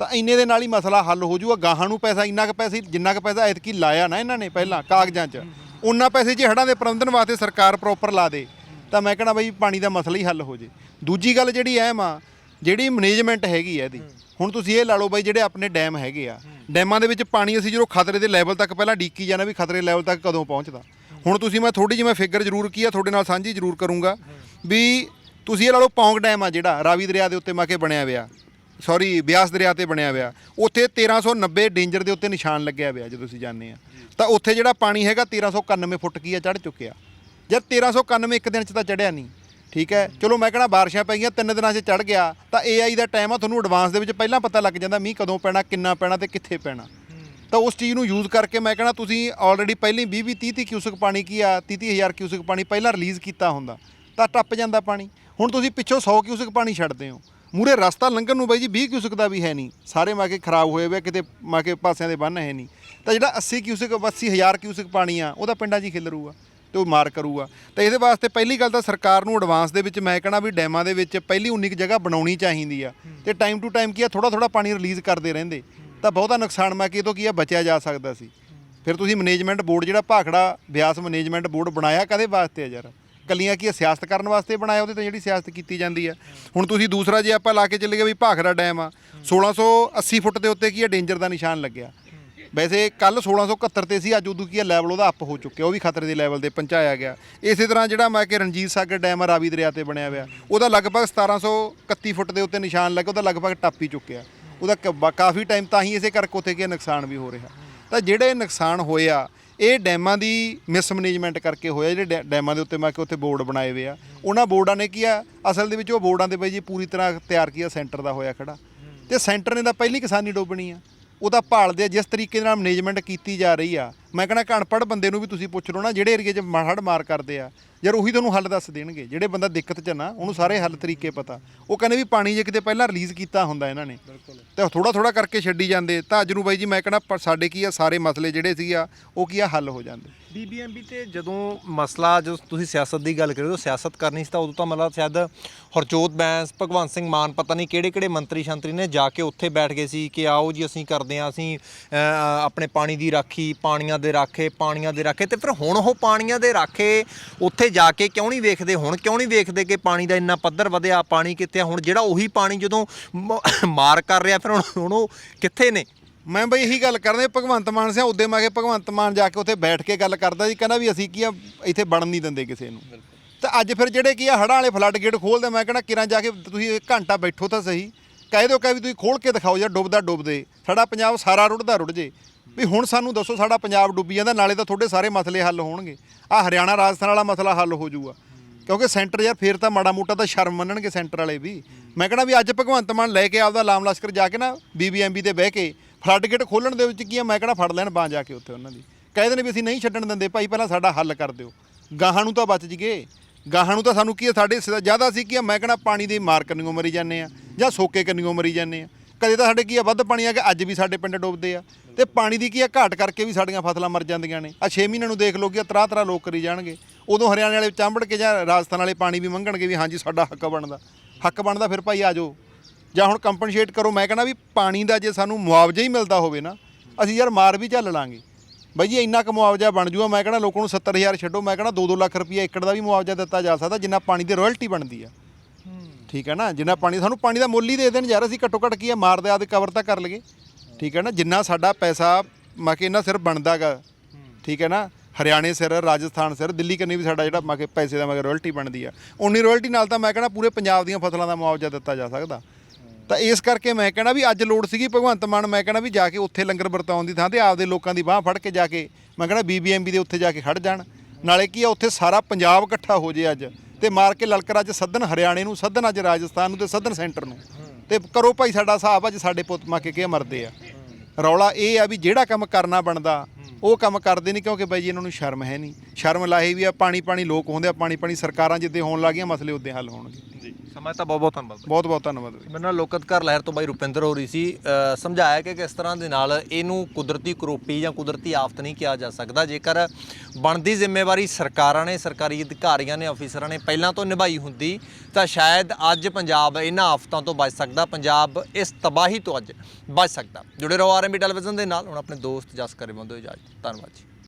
ਤਾਂ ਇੰਨੇ ਦੇ ਨਾਲ ਹੀ ਮਸਲਾ ਹੱਲ ਹੋ ਜਾਊਗਾ। ਗਾਹਾਂ ਨੂੰ ਪੈਸਾ, ਇੰਨਾ ਕੁ ਪੈਸੇ, ਜਿੰਨਾ ਕੁ ਪੈਸਾ ਐਤਕੀ ਲਾਇਆ ਨਾ ਇਹਨਾਂ ਨੇ ਪਹਿਲਾਂ ਕਾਗਜ਼ਾਂ 'ਚ। ਉਹਨਾਂ ਪੈਸੇ ਜੇ ਹੜ੍ਹਾਂ ਦੇ ਪ੍ਰਬੰਧਨ ਵਾਸਤੇ ਸਰਕਾਰ ਪ੍ਰੋਪਰ ਲਾ ਦੇ, ਤਾਂ ਮੈਂ ਕਹਣਾ ਬਈ ਪਾਣੀ ਦਾ ਮਸਲਾ ਹੀ ਹੱਲ ਹੋ ਜੇ। ਦੂਜੀ ਗੱਲ ਜਿਹੜੀ ਐਮ ਆ, ਜਿਹੜੀ ਮੈਨੇਜਮੈਂਟ ਹੈਗੀ ਆ ਇਹਦੀ, ਹੁਣ ਤੁਸੀਂ ਇਹ ਲਾ ਲਓ ਬਈ ਜਿਹੜੇ ਆਪਣੇ ਡੈਮ ਹੈਗੇ ਆ। ਡੈਮਾਂ ਦੇ ਵਿੱਚ ਪਾਣੀ ਅਸੀਂ ਜਦੋਂ ਖਤਰੇ ਦੇ ਲੈਵਲ ਤੱਕ ਪਹਿਲਾਂ ਡੀਕੀ ਜਾਣਾ ਵੀ ਖਤਰੇ ਲੈਵਲ ਤੱਕ ਕਦੋਂ ਪਹੁੰਚਦਾ। ਹੁਣ ਤੁਸੀਂ ਮੈਂ ਥੋੜੀ ਜਿਹੀ ਮੈਂ ਫਿਗਰ ਜ਼ਰੂਰ ਕੀ ਆ, ਤੁਹਾਡੇ ਨਾਲ ਸਾਂਝੀ ਜ਼ਰੂਰ ਕਰੂੰਗਾ ਵੀ ਤੁਸੀਂ ਇਹ ਲਾ ਲਓ ਪੌਂਗ ਡੈਮ ਆ ਜਿਹੜਾ, ਰਾਵੀ ਦਰਿਆ ਦੇ ਉੱਤੇ ਮਾ ਕੇ ਬਣਿਆ ਹੋਇਆ। ਸੌਰੀ ਬਿਆਸ ਦਰਿਆ ਤੇ ਬਣਿਆ ਹੋਇਆ। ਉੱਥੇ 1390 ਡੇਂਜਰ ਦੇ ਉੱਤੇ ਨਿਸ਼ਾਨ ਲੱਗਿਆ ਹੋਇਆ, ਜੇ ਤੁਸੀਂ ਜਾਣਦੇ ਆ। ਤਾਂ ਉੱਥੇ ਜਿਹੜਾ ਪਾਣੀ ਹੈਗਾ 1391 ਫੁੱਟ ਕੀ ਆ ਚੜ ਚੁੱਕਿਆ। ਜਦ 1391 ਇੱਕ ਦਿਨ ਚ ਤਾਂ ਚੜਿਆ ਨਹੀਂ। ਠੀਕ ਹੈ? ਚਲੋ ਮੈਂ ਕਹਣਾ ਬਾਰਿਸ਼ਾਂ ਪੈ ਗਈਆਂ, ਤਿੰਨ ਦਿਨਾਂ 'ਚ ਚੜ ਗਿਆ। ਤਾਂ AI ਦਾ ਟਾਈਮ ਆ, ਤੁਹਾਨੂੰ ਐਡਵਾਂਸ ਦੇ ਵਿੱਚ ਪਹਿਲਾਂ ਪਤਾ ਲੱਗ ਜਾਂਦਾ ਮੀਂਹ ਕਦੋਂ ਪੈਣਾ, ਕਿੰਨਾ ਪੈਣਾ ਤੇ ਕਿੱਥੇ ਪੈਣਾ। ਤਾਂ ਉਸ ਚੀਜ਼ ਨੂੰ ਯੂਜ਼ ਕਰਕੇ ਮੈਂ ਕਹਣਾ ਤੁਸੀਂ ਆਲਰੇਡੀ ਪਹਿਲਾਂ 20 20 30 30 ਕਿਊਸਕ ਪਾਣੀ ਕੀ ਆ 30 30 ਹਜ਼ਾਰ ਕਿਊਸਕ ਪਾਣੀ ਪਹਿਲਾਂ ਰਿਲੀਜ਼ ਕੀਤਾ ਹੁੰਦਾ ਤਾਂ ਟੱਪ ਜਾਂਦਾ ਪਾਣੀ। ਹੁਣ ਤੁਸੀਂ ਪਿੱਛੋਂ 100 ਕਿਊਸਕ ਪਾਣੀ ਛੱਡਦੇ ਹੋ। ਮੂਰੇ ਰਸਤਾ ਲੰਘਣ ਨੂੰ ਬਾਈ ਜੀ 20 ਕਿਊਸਕ ਦਾ ਵੀ ਹੈ ਨਹੀਂ। ਸਾਰੇ ਮਾਕੇ ਖਰਾਬ ਹੋਏ ਹੋਏ ਆ, ਕਿਤੇ ਮਾਕੇ ਪਾਸਿਆਂ ਦੇ ਬੰਨ ਹੈ ਨਹੀਂ। ਤਾਂ ਜਿਹੜਾ 80 ਕਿਊਸਕ 80 ਹਜ਼ਾਰ ਕਿਊਸਕ ਪਾਣੀ ਆ ਉਹਦਾ ਪਿੰਡਾਂ 'ਚ ਹੀ ਖਿਲਰੂਗਾ ਤੇ ਉਹ ਮਾਰ ਕਰੂਗਾ। ਤਾਂ ਇਹਦੇ ਵਾਸਤੇ ਪਹਿਲੀ ਗੱਲ ਤਾਂ ਸਰਕਾਰ ਨੂੰ ਐਡਵਾਂਸ ਦੇ ਵਿੱਚ ਮੈਂ ਕਹਣਾ ਵੀ ਡੈਮਾਂ ਦੇ ਵਿੱਚ ਪਹਿਲੀ 19 ਕੁ ਜਗ੍ਹਾ ਬਣਾਉਣੀ ਚਾਹੀਦੀ ਆ। ਤੇ ਟਾਈਮ ਟੂ ਟਾਈਮ ਕੀ ਆ ਥੋੜਾ ਥੋੜਾ ਪਾਣੀ ਰਿਲੀਜ਼ ਕਰਦੇ ਰਹਿੰਦੇ। ਤਾਂ ਬਹੁਤਾ ਨੁਕਸਾਨ ਮੈਂ ਕਿ ਤੋਂ ਕੀ ਆ ਬਚਿਆ ਜਾ ਸਕਦਾ ਸੀ। ਫਿਰ ਤੁਸੀਂ ਮੈਨੇਜਮੈਂਟ ਬੋਰਡ ਜਿਹੜਾ ਭਾਖੜਾ ਬਿਆਸ ਮੈਨੇਜਮੈਂਟ ਬੋਰਡ ਬਣਾਇਆ ਕਦੇ ਵਾਸਤੇ ਆ ਯਾਰ? ਕੱਲੀਆਂ ਕੀ ਆ, ਸਿਆਸਤ ਕਰਨ ਵਾਸਤੇ ਬਣਾਇਆ ਉਹਦੇ ਤੇ ਜਿਹੜੀ ਸਿਆਸਤ ਕੀਤੀ ਜਾਂਦੀ ਆ? ਹੁਣ ਤੁਸੀਂ ਦੂਸਰਾ ਜੇ ਆਪਾਂ ਲਾ ਕੇ ਚੱਲੇ ਵੀ ਭਾਖੜਾ ਡੈਮ ਆ 1680 ਫੁੱਟ ਦੇ ਉੱਤੇ ਕੀ ਆ ਡੇਂਜਰ ਦਾ ਨਿਸ਼ਾਨ ਲੱਗਿਆ। ਵੈਸੇ ਕੱਲ 1671 ਤੇ ਸੀ ਅੱਜ ਉਦੋਂ ਕੀ ਆ ਲੈਵਲ ਉਹਦਾ ਅੱਪ ਹੋ ਚੁੱਕਿਆ ਉਹ ਵੀ ਖਤਰੇ ਦੇ ਲੈਵਲ ਤੇ ਪਹੁੰਚਾਇਆ ਗਿਆ। ਇਸੇ ਤਰ੍ਹਾਂ ਜਿਹੜਾ ਮੈਂ ਕਿ ਰਣਜੀਤ ਸਾਗਰ ਡੈਮ ਆ ਰਾਵੀ ਦਰਿਆ ਤੇ ਬਣਿਆ ਹੋਇਆ ਉਹਦਾ ਲਗਭਗ 1731 ਫੁੱਟ ਦੇ ਉੱਤੇ ਨਿਸ਼ਾਨ ਲੱਗਾ ਉਹਦਾ ਲਗਭਗ ਟੱਪ ਹੀ ਚੁੱਕਿਆ। ਉਹਦਾ ਕ- ਬ- ਕਾਫੀ ਟਾਈਮ ਤਾਂ ਹੀ ਇਸੇ ਕਰਕੇ ਉੱਥੇ ਕੀ ਆ, ਨੁਕਸਾਨ ਵੀ ਹੋ ਰਿਹਾ। ਤਾਂ ਜਿਹੜੇ ਨੁਕਸਾਨ ਹੋਇਆ ਇਹ ਡੈਮਾਂ ਦੀ ਮਿਸਮੈਨੇਜਮੈਂਟ ਕਰਕੇ ਹੋਇਆ ਜਿਹੜੇ ਡੈ- ਡੈਮਾਂ ਦੇ ਉੱਤੇ ਮੈਂ ਕਿ ਉੱਥੇ ਬੋਰਡ ਬਣਾਏ ਹੋਏ ਆ। ਉਹਨਾਂ ਬੋਰਡਾਂ ਨੇ ਕੀ ਆ ਅਸਲ ਦੇ ਵਿੱਚ ਉਹ ਬੋਰਡਾਂ ਦੇ ਬਈ ਜੀ ਪੂਰੀ ਤਰ੍ਹਾਂ ਤਿਆਰ ਕੀਤਾ ਸੈਂਟਰ ਦਾ ਹੋਇਆ ਖੜਾ। ਤੇ ਸੈਂਟਰ ਨੇ ਤਾਂ ਪਹਿਲੀ ਕਿਸਾਨੀ ਡੋਬਣੀ ਆ। ਉਹਦਾ ਭਾਲਦੇ ਆ ਜਿਸ ਤਰੀਕੇ ਨਾਲ ਮੈਨੇਜਮੈਂਟ ਕੀਤੀ ਜਾ ਰਹੀ ਆ ਮੈਂ ਕਹਿੰਦਾ ਅਨਪੜ੍ਹ ਬੰਦੇ ਨੂੰ ਵੀ ਤੁਸੀਂ ਪੁੱਛ ਲਓ ਨਾ ਜਿਹੜੇ ਏਰੀਏ 'ਚ ਹੜ੍ਹ ਮਾਰ ਕਰਦੇ ਆ ਯਾਰ ਉਹੀ ਤੁਹਾਨੂੰ ਹੱਲ ਦੱਸ ਦੇਣਗੇ। ਜਿਹੜੇ ਬੰਦਾ ਦਿੱਕਤ 'ਚ ਨਾ ਉਹਨੂੰ ਸਾਰੇ ਹੱਲ ਤਰੀਕੇ ਪਤਾ। ਉਹ ਕਹਿੰਦੇ ਵੀ ਪਾਣੀ ਜੇ ਕਿਤੇ ਪਹਿਲਾਂ ਰਿਲੀਜ਼ ਕੀਤਾ ਹੁੰਦਾ ਇਹਨਾਂ ਨੇ ਤੇ ਥੋੜਾ ਥੋੜਾ ਕਰਕੇ ਛੱਡੀ ਜਾਂਦੇ। ਤਾਂ ਅੱਜ ਨੂੰ ਬਾਈ ਜੀ ਮੈਂ ਕਹਿੰਦਾ ਸਾਡੇ ਕੀ ਆ ਸਾਰੇ ਮਸਲੇ ਜਿਹੜੇ ਸੀ ਆ ਉਹ ਕੀ ਆ ਹੱਲ ਹੋ ਜਾਂਦੇ। ਬੀਬੀਐਮਬੀ ਤੇ ਜਦੋਂ ਮਸਲਾ ਜੋ ਤੁਸੀਂ ਸਿਆਸਤ ਦੀ ਗੱਲ ਕਰੀ ਉਹ ਸਿਆਸਤ ਕਰਨੀ ਸੀ ਤਾਂ ਉਦੋਂ ਤਾਂ ਮਤਲਬ ਸ਼ਾਇਦ ਹਰਜੋਤ ਬੈਂਸ ਭਗਵੰਤ ਸਿੰਘ ਮਾਨ ਪਤਾ ਨਹੀਂ ਕਿਹੜੇ ਕਿਹੜੇ ਮੰਤਰੀ ਸ਼ੰਤਰੀ ਨੇ ਜਾ ਕੇ ਉੱਥੇ ਬੈਠ ਗਏ ਸੀ ਕਿ ਆਓ ਜੀ ਅਸੀਂ ਕਰਦੇ ਹਾਂ ਅਸੀਂ ਆਪਣੇ ਪਾਣੀ ਦੀ ਰਾਖੀ ਪਾਣੀਆਂ ਦੇ ਰਾਖੇ, ਪਾਣੀਆਂ ਦੇ ਰਾਖੇ ਤੇ ਫਿਰ ਹੁਣ ਉਹ ਪਾਣੀਆਂ ਦੇ ਰਾਖੇ ਉੱਥੇ ਜਾ ਕੇ ਕਿਉਂ ਨਹੀਂ ਵੇਖਦੇ? ਹੁਣ ਕਿਉਂ ਨਹੀਂ ਵੇਖਦੇ ਕਿ ਪਾਣੀ ਦਾ ਇੰਨਾ ਪੱਧਰ ਵਧਿਆ, ਪਾਣੀ ਕਿੱਥੇ ਆ? ਹੁਣ ਜਿਹੜਾ ਉਹੀ ਪਾਣੀ ਜਦੋਂ ਮ- ਮਾਰ ਕਰ ਰਿਹਾ, ਫਿਰ ਹੁਣ ਹੁਣ ਉਹ ਕਿੱਥੇ ਨੇ? ਮੈਂ ਬਈ ਇਹੀ ਗੱਲ ਕਰਦਾ, ਭਗਵੰਤ ਮਾਨ ਸਿਆ ਉਦੇ ਮੈਂ ਭਗਵੰਤ ਮਾਨ ਜਾ ਕੇ ਉੱਥੇ ਬੈਠ ਕੇ ਗੱਲ ਕਰਦਾ ਜੀ, ਕਹਿੰਦਾ ਵੀ ਅਸੀਂ ਕੀ ਆ, ਇੱਥੇ ਬਣਨ ਨਹੀਂ ਦਿੰਦੇ ਕਿਸੇ ਨੂੰ। ਤਾਂ ਅੱਜ ਫਿਰ ਜਿਹੜੇ ਕੀ ਆ ਹੜਾਂ ਵਾਲੇ ਫਲੱਡ ਗੇਟ ਖੋਲਦੇ, ਮੈਂ ਕਹਿੰਦਾ ਕਿਰਾਂ ਜਾ ਕੇ ਤੁਸੀਂ ਇੱਕ ਘੰਟਾ ਬੈਠੋ ਤਾਂ ਸਹੀ। ਕਹਿ ਦਿਓ ਕਿ ਵੀ ਤੁਸੀਂ ਖੋਲ ਕੇ ਦਿਖਾਓ ਜਾਂ ਡੁੱਬਦਾ ਡੁੱਬਦੇ, ਸਾਡਾ ਪੰਜਾਬ ਸਾਰਾ ਰੁੜਦਾ ਰੁੜ ਜੇ। ਵੀ ਹੁਣ ਸਾਨੂੰ ਦੱਸੋ ਸਾਡਾ ਪੰਜਾਬ ਡੁੱਬੀ ਜਾਂਦਾ, ਨਾਲੇ ਤਾਂ ਤੁਹਾਡੇ ਸਾਰੇ ਮਸਲੇ ਹੱਲ ਹੋਣਗੇ। ਆ ਹਰਿਆਣਾ ਰਾਜਸਥਾਨ ਵਾਲਾ ਮਸਲਾ ਹੱਲ ਹੋ ਜਾਊਗਾ। ਕਿਉਂਕਿ ਸੈਂਟਰ ਯਾਰ ਫੇਰ ਤਾਂ ਮਾੜਾ ਮੋਟਾ ਤਾਂ ਸ਼ਰਮ ਮੰਨਣਗੇ ਸੈਂਟਰ ਵਾਲੇ ਵੀ। ਮੈਂ ਕਹਿੰਦਾ ਵੀ ਅੱਜ ਭਗਵੰਤ ਮਾਨ ਲੈ ਕੇ ਆਪਦਾ ਲਾਮ ਲਸ਼ਕਰ ਜਾ ਕੇ ਨਾ ਬੀਬੀਐਮਬੀ ਤੇ ਬਹਿ ਕੇ ਫਲੱਡ ਗੇਟ ਖੋਲਣ ਦੇ ਵਿੱਚ ਕੀ ਆ, ਮੈਂ ਕਹਿੰਦਾ ਫੜ ਲੈਣ ਬਾਂ ਜਾ ਕੇ ਉੱਥੇ ਉਹਨਾਂ ਦੀ। ਕਹਿੰਦੇ ਨੇ ਵੀ ਅਸੀਂ ਨਹੀਂ ਛੱਡਣ ਦਿੰਦੇ, ਭਾਈ ਪਹਿਲਾਂ ਸਾਡਾ ਹੱਲ ਕਰ ਦਿਓ। ਗਾਹਾਂ ਨੂੰ ਤਾਂ ਬਚ ਜੀਗੇ ਗਾਹਾਂ ਨੂੰ ਤਾਂ ਸਾਨੂੰ ਕੀ ਆ, ਸਾਡੇ ਜ਼ਿਆਦਾ ਸੀ ਕੀ ਆ, ਮੈਂ ਕਹਿੰਦਾ ਪਾਣੀ ਦੀ ਮਾਰ ਕਰਨੀਓ ਮਰੀ ਜਾਂਦੇ ਆ ਜਾਂ ਸੋਕੇ ਕਰਨੀਓ ਮਰੀ ਜਾਂਦੇ ਆ। ਕਦੇ ਤਾਂ ਸਾਡੇ ਕੀ ਆ, ਵੱਧ ਪਾਣੀ ਆ ਕਿ ਅੱਜ ਵੀ ਸਾਡੇ ਪਿੰਡ ਡੁੱਬਦੇ ਆ। ਤੇ ਪਾਣੀ ਦੀ ਕੀ ਆ, ਘਾਟ ਕਰਕੇ ਵੀ ਸਾਡੀਆਂ ਫਸਲਾਂ ਮਰ ਜਾਂਦੀਆਂ ਨੇ। ਆ 6 ਮਹੀਨਿਆਂ ਨੂੰ ਦੇਖ ਲਓ ਕਿ ਤਰਾ ਤਰਾ ਲੋਕ ਕਰੀ ਜਾਣਗੇ। ਉਦੋਂ ਹਰਿਆਣੇ ਵਾਲੇ ਚਾਂਬੜ ਕੇ ਜਾਂ ਰਾਜਸਥਾਨ ਵਾਲੇ ਪਾਣੀ ਵੀ ਮੰਗਣਗੇ ਵੀ ਹਾਂਜੀ ਸਾਡਾ ਹੱਕ ਬਣਦਾ। ਹੱਕ ਬਣਦਾ ਫਿਰ ਭਾਈ ਆ ਜਾਓ ਜਾਂ ਹੁਣ ਕੰਪਨਸੇਟ ਕਰੋ। ਮੈਂ ਕਹਿੰਦਾ ਵੀ ਪਾਣੀ ਦਾ ਜੇ ਸਾਨੂੰ ਮੁਆਵਜ਼ਾ ਹੀ ਮਿਲਦਾ ਹੋਵੇ ਨਾ, ਅਸੀਂ ਯਾਰ ਮਾਰ ਵੀ ਝੱਲ ਲਾਂਗੇ। ਬਾਈ ਜੀ ਇੰਨਾ ਕੁ ਮੁਆਵਜ਼ਾ ਬਣ ਜੂਗਾ, ਮੈਂ ਕਹਿੰਦਾ ਲੋਕਾਂ ਨੂੰ 70000 ਛੱਡੋ। ਮੈਂ ਕਹਿੰਦਾ 2-2 ਲੱਖ ਰੁਪਈਆ ਏਕੜ ਦਾ ਵੀ ਮੁਆਵਜ਼ਾ ਦਿੱਤਾ ਜਾ ਸਕਦਾ, ਜਿੰਨਾ ਪਾਣੀ ਦੀ ਰਾਇਲਟੀ ਬਣਦੀ ਆ। ਠੀਕ ਹੈ ਨਾ? ਜਿੰਨਾ ਪਾਣੀ, ਸਾਨੂੰ ਪਾਣੀ ਦਾ ਮੁੱਲ ਹੀ ਦੇ ਦੇਣ ਯਾਰ, ਅਸੀਂ ਘੱਟੋ ਘੱਟ ਕੀ ਆ ਮਾਰਦੇ ਆਦੇ ਕਵਰ ਤਾਂ ਕਰ ਲਈਏ। ਠੀਕ ਹੈ ਨਾ? ਜਿੰਨਾ ਸਾਡਾ ਪੈਸਾ ਮਾਕੇ ਇਹਨਾਂ ਸਿਰ ਬਣਦਾਗਾ ਠੀਕ ਹੈ ਨਾ? ਹਰਿਆਣੇ ਸਿਰ, ਰਾਜਸਥਾਨ ਸਿਰ, ਦਿੱਲੀ ਕੰਨੀ ਵੀ ਸਾਡਾ ਜਿਹੜਾ ਮਾਕੇ ਪੈਸੇ ਦਾ ਮਗਰ ਰਾਇਲਟੀ ਬਣਦੀ ਆ। ਉਨੀ ਰਾਇਲਟੀ ਨਾਲ ਤਾਂ ਮੈਂ ਕਹਿੰਦਾ ਪੂਰੇ ਪੰਜਾਬ ਦੀਆਂ ਫਸਲਾਂ ਦਾ ਮੁਆਵਜ਼ਾ ਦਿੱਤਾ ਜਾ ਸਕਦਾ। ਤਾਂ ਇਸ ਕਰਕੇ ਮੈਂ ਕਹਿਣਾ ਵੀ ਅੱਜ ਲੋੜ ਸੀਗੀ ਭਗਵੰਤ ਮਾਨ, ਮੈਂ ਕਹਿਣਾ ਵੀ ਜਾ ਕੇ ਉੱਥੇ ਲੰਗਰ ਵਰਤਾਉਣ ਦੀ ਥਾਂ ਤੇ ਆਪਦੇ ਲੋਕਾਂ ਦੀ ਬਾਹ ਫੜ ਕੇ ਜਾ ਕੇ, ਮੈਂ ਕਹਿਣਾ ਬੀਬੀਐਮਬੀ ਦੇ ਉੱਥੇ ਜਾ ਕੇ ਖੜ ਜਾਣ। ਨਾਲੇ ਕੀ ਆ, ਉੱਥੇ ਸਾਰਾ ਪੰਜਾਬ ਇਕੱਠਾ ਹੋ ਜੇ ਅੱਜ। ਤੇ ਮਾਰ ਕੇ ਲਲਕਰ ਅੱਜ ਸੱਦਣ ਹਰਿਆਣੇ ਨੂੰ, ਸੱਦਣ ਅੱਜ ਰਾਜਸਥਾਨ ਨੂੰ ਤੇ ਸੱਦਣ ਸੈਂਟਰ ਨੂੰ। ਤੇ ਕਰੋ ਭਾਈ ਸਾਡਾ ਹਿਸਾਬ ਅੱਜ ਸਾਡੇ ਪੁੱਤ ਮਾ ਕੇ ਕੀ ਮਰਦੇ ਆ। ਰੌਲਾ ਇਹ ਆ ਵੀ ਜਿਹੜਾ ਕੰਮ ਕਰਨਾ ਬਣਦਾ, ਉਹ ਕੰਮ ਕਰਦੇ ਨਹੀਂ ਕਿਉਂਕਿ ਬਾਈ ਜੀ ਇਹਨਾਂ ਨੂੰ ਸ਼ਰਮ ਹੈ ਨਹੀਂ। ਸ਼ਰਮ ਲਾਹੀ ਵੀ ਆ ਪਾਣੀ ਪਾਣੀ ਲੋਕ ਹੁੰਦੇ ਆ ਪਾਣੀ ਪਾਣੀ ਸਰਕਾਰਾਂ ਜਿੱਦੇ ਹੋਣ ਲੱਗੀਆਂ, ਮਸਲੇ ਉੱਦੇ ਹੱਲ ਹੋਣਗੇ। ਸਮਾਂ ਤਾਂ ਬਹੁਤ ਬਹੁਤ ਧੰਨਵਾਦ ਬਹੁਤ ਬਹੁਤ ਧੰਨਵਾਦ ਬਾਈ। ਮੇਰੇ ਨਾਲ ਲੋਕ ਅਧਿਕਾਰ ਲਹਿਰ ਤੋਂ ਬਾਈ ਰੁਪਿੰਦਰ ਹੋ ਰਹੀ ਸੀ। ਅ, ਸਮਝਾਇਆ ਕਿ ਕਿਸ ਤਰ੍ਹਾਂ ਦੇ ਨਾਲ ਇਹਨੂੰ ਕੁਦਰਤੀ ਕਰੋਪੀ ਜਾਂ ਕੁਦਰਤੀ ਆਫਤ ਨਹੀਂ ਕਿਹਾ ਜਾ ਸਕਦਾ। ਜੇਕਰ ਬਣਦੀ ਜ਼ਿੰਮੇਵਾਰੀ ਸਰਕਾਰਾਂ ਨੇ ਸਰਕਾਰੀ ਅਧਿਕਾਰੀਆਂ ਨੇ ਅਫੀਸਰਾਂ ਨੇ ਪਹਿਲਾਂ ਤੋਂ ਨਿਭਾਈ ਹੁੰਦੀ ਤਾਂ ਸ਼ਾਇਦ ਅੱਜ ਪੰਜਾਬ ਇਹਨਾਂ ਆਫਤਾਂ ਤੋਂ ਬਚ ਸਕਦਾ। ਪੰਜਾਬ ਇਸ ਤਬਾਹੀ ਤੋਂ ਅੱਜ ਬਚ ਸਕਦਾ। ਜੁੜੇ ਰਹੋ ਆਰਐਮਬੀ ਟੈਲੀਵਿਜ਼ਨ ਦੇ ਨਾਲ। ਹੁਣ ਆਪਣੇ ਦੋਸਤ ਜਸ ਕਰੇ ਬੰਦੋ ਇਜਾਜ਼ਤ। ਧੰਨਵਾਦ ਜੀ।